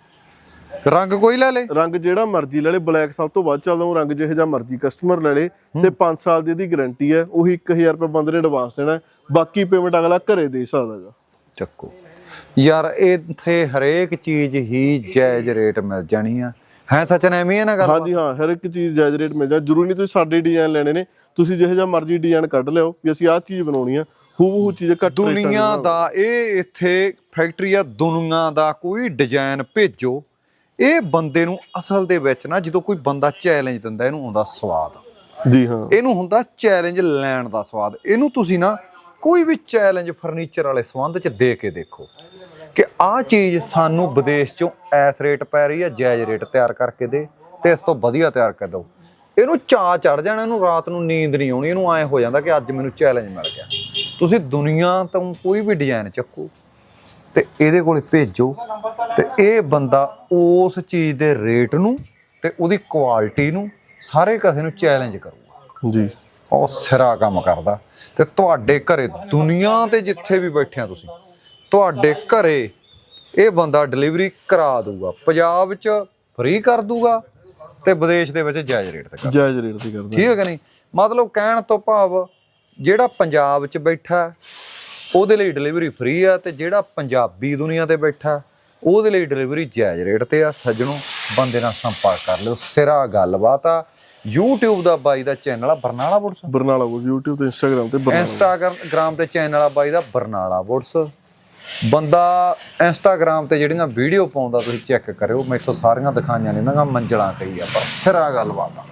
ਰੰਗ ਕੋਈ ਲੈ ਲੇ? ਰੰਗ ਜਿਹੜਾ ਮਰਜ਼ੀ ਲੈ ਲੇ ਬਲੈਕ ਸਭ ਤੋਂ ਵੱਧ ਚੱਲਦਾ ਉਹ ਰੰਗ ਜਿਹੇ ਜਿਹਾ ਮਰਜ਼ੀ ਕਸਟਮਰ ਲੈ ਲੇ ਤੇ 5 ਸਾਲ ਦੀ ਇਹਦੀ ਗਾਰੰਟੀ ਹੈ ਉਹੀ 1000 ਰੁਪਏ ਬੰਦੇ ਨੇ ਐਡਵਾਂਸ ਦੇਣਾ ਹੈ। ਬਾਕੀ ਪੇਮੈਂਟ ਅਗਲਾ ਘਰੇ ਦੇ ਸਕਦਾ ਹੈਗਾ। ਚੱਕੋ। ਯਾਰ ਇੱਥੇ ਹਰੇਕ ਚੀਜ਼ ਹੀ ਜਾਇਜ਼ ਰੇਟ ਮਿਲ ਜਾਣੀ ਆ। ਹੈ ਸੱਚਨ ਐਵੇਂ ਹੈ ਨਾ ਗੱਲ? ਹਾਂਜੀ ਹਾਂ ਹਰ ਇੱਕ ਚੀਜ਼ ਜਾਇਜ਼ ਰੇਟ ਮਿਲ ਜਾ ਜ਼ਰੂਰੀ ਨਹੀਂ ਤੁਸੀਂ ਸਾਡੇ ਡਿਜ਼ਾਈਨ ਲੈਣੇ ਨੇ ਤੁਸੀਂ ਜਿਹੇ ਜਿਹਾ ਮਰਜ਼ੀ ਡਿਜ਼ਾਈਨ ਕੱਢ ਲਿਓ ਵੀ ਅਸੀਂ ਆਹ ਚੀਜ਼ ਬਣਾਉਣੀ ਆ ਹੂ ਹੂ ਚੀਜ਼ ਘੱਟ ਦੁਨੀਆ ਦਾ ਇਹ ਇੱਥੇ ਫੈਕਟਰੀ ਆ ਦੁਨੀਆ ਦਾ ਕੋਈ ਡਿਜ਼ਾਈਨ ਭੇਜੋ। ਇਹ ਬੰਦੇ ਨੂੰ ਅਸਲ ਦੇ ਵਿੱਚ ਨਾ ਜਦੋਂ ਕੋਈ ਬੰਦਾ ਚੈਲੰਜ ਦਿੰਦਾ ਇਹਨੂੰ ਆਉਂਦਾ ਸਵਾਦ। ਜੀ ਹਾਂ। ਇਹਨੂੰ ਹੁੰਦਾ ਚੈਲੰਜ ਲੈਣ ਦਾ ਸਵਾਦ। ਇਹਨੂੰ ਤੁਸੀਂ ਨਾ ਕੋਈ ਵੀ ਚੈਲੰਜ ਫਰਨੀਚਰ ਵਾਲੇ ਸੰਬੰਧ ਚ ਦੇ ਕੇ ਦੇਖੋ ਕਿ ਆਹ ਚੀਜ਼ ਸਾਨੂੰ ਵਿਦੇਸ਼ ਚੋਂ ਐਸ ਰੇਟ ਪੈ ਰਹੀ ਹੈ ਜਾਇਜ਼ ਰੇਟ ਤਿਆਰ ਕਰਕੇ ਦੇ ਤੇ ਇਸ ਤੋਂ ਵਧੀਆ ਤਿਆਰ ਕਰ ਦਿਓ। ਇਹਨੂੰ ਚਾ ਚੜ ਜਾਣਾ ਇਹਨੂੰ ਰਾਤ ਨੂੰ ਨੀਂਦ ਨਹੀਂ ਆਉਣੀ ਇਹਨੂੰ ਐ ਹੋ ਜਾਂਦਾ ਕਿ ਅੱਜ ਮੈਨੂੰ ਚੈਲੰਜ ਮਿਲ ਗਿਆ। ਤੁਸੀਂ ਦੁਨੀਆ ਤੋਂ ਕੋਈ ਵੀ ਡਿਜ਼ਾਈਨ ਚੱਕੋ ਤੇ ਇਹਦੇ ਕੋਲੇ ਭੇਜੋ ਤੇ ਇਹ ਬੰਦਾ ਉਸ ਚੀਜ਼ ਦੇ ਰੇਟ ਨੂੰ ਤੇ ਉਹਦੀ ਕੁਆਲਿਟੀ ਨੂੰ ਸਾਰੇ ਕਿਸੇ ਨੂੰ ਚੈਲੰਜ ਕਰੂਗਾ। ਜੀ। ਉਹ ਸਿਰਾ ਕੰਮ ਕਰਦਾ। ਤੇ ਤੁਹਾਡੇ ਘਰੇ ਦੁਨੀਆ ਤੇ ਜਿੱਥੇ ਵੀ ਬੈਠਿਆ ਤੁਸੀਂ ਤੁਹਾਡੇ ਘਰੇ ਇਹ ਬੰਦਾ ਡਿਲੀਵਰੀ ਕਰਾ ਦੂਗਾ ਪੰਜਾਬ 'ਚ ਫ੍ਰੀ ਕਰ ਦੂਗਾ ਤੇ ਵਿਦੇਸ਼ ਦੇ ਵਿੱਚ ਜਾਇਜ਼ ਰੇਟ ਤੇ ਕਰ ਜਾਇਜ਼ ਰੇਟ ਤੇ ਕਰਦੇ। ਠੀਕ ਹੈ ਕਿ ਨਹੀਂ? ਮਤਲਬ ਕਹਿਣ ਤੋਂ ਭਾਵ ਜਿਹੜਾ ਪੰਜਾਬ 'ਚ ਬੈਠਾ ਉਹਦੇ ਲਈ ਡਿਲੀਵਰੀ ਫ੍ਰੀ ਆ ਤੇ ਜਿਹੜਾ ਪੰਜਾਬੀ ਦੁਨੀਆ ਤੇ ਬੈਠਾ ਉਹਦੇ ਲਈ ਡਿਲੀਵਰੀ ਜਾਇਜ਼ ਰੇਟ ਤੇ ਆ। ਸੱਜਣੋ ਬੰਦੇ ਨਾਲ ਸੰਪਰਕ ਕਰ ਲਿਓ। ਸਿਰਾ ਗੱਲਬਾਤ ਆ। YouTube ਦਾ ਬਾਈ ਦਾ ਚੈਨਲ ਆ ਬਰਨਾਲਾ ਬੁੱਟਸ ਬਰਨਾਲਾ ਉਹ YouTube ਤੇ Instagram ਤੇ ਬਰਨਾਲਾ ਇੰਸਟਾਗ੍ਰਾਮ ਤੇ ਚੈਨਲ ਆ ਬਾਈ ਦਾ ਬਰਨਾਲਾ ਬੁੱਟਸ ਬੰਦਾ ਇੰਸਟਾਗ੍ਰਾਮ ਤੇ ਜਿਹੜੀਆਂ ਵੀਡੀਓ ਪਾਉਂਦਾ ਤੁਸੀਂ ਚੈੱਕ ਕਰਿਓ। ਮੈਥੋਂ ਸਾਰੀਆਂ ਦਿਖਾਈਆਂ ਨੇ ਨਾ ਮੰਜਲਾਂ ਕਈ ਆ ਪਰ ਸਿਰਾ ਗੱਲਬਾਤ ਆ।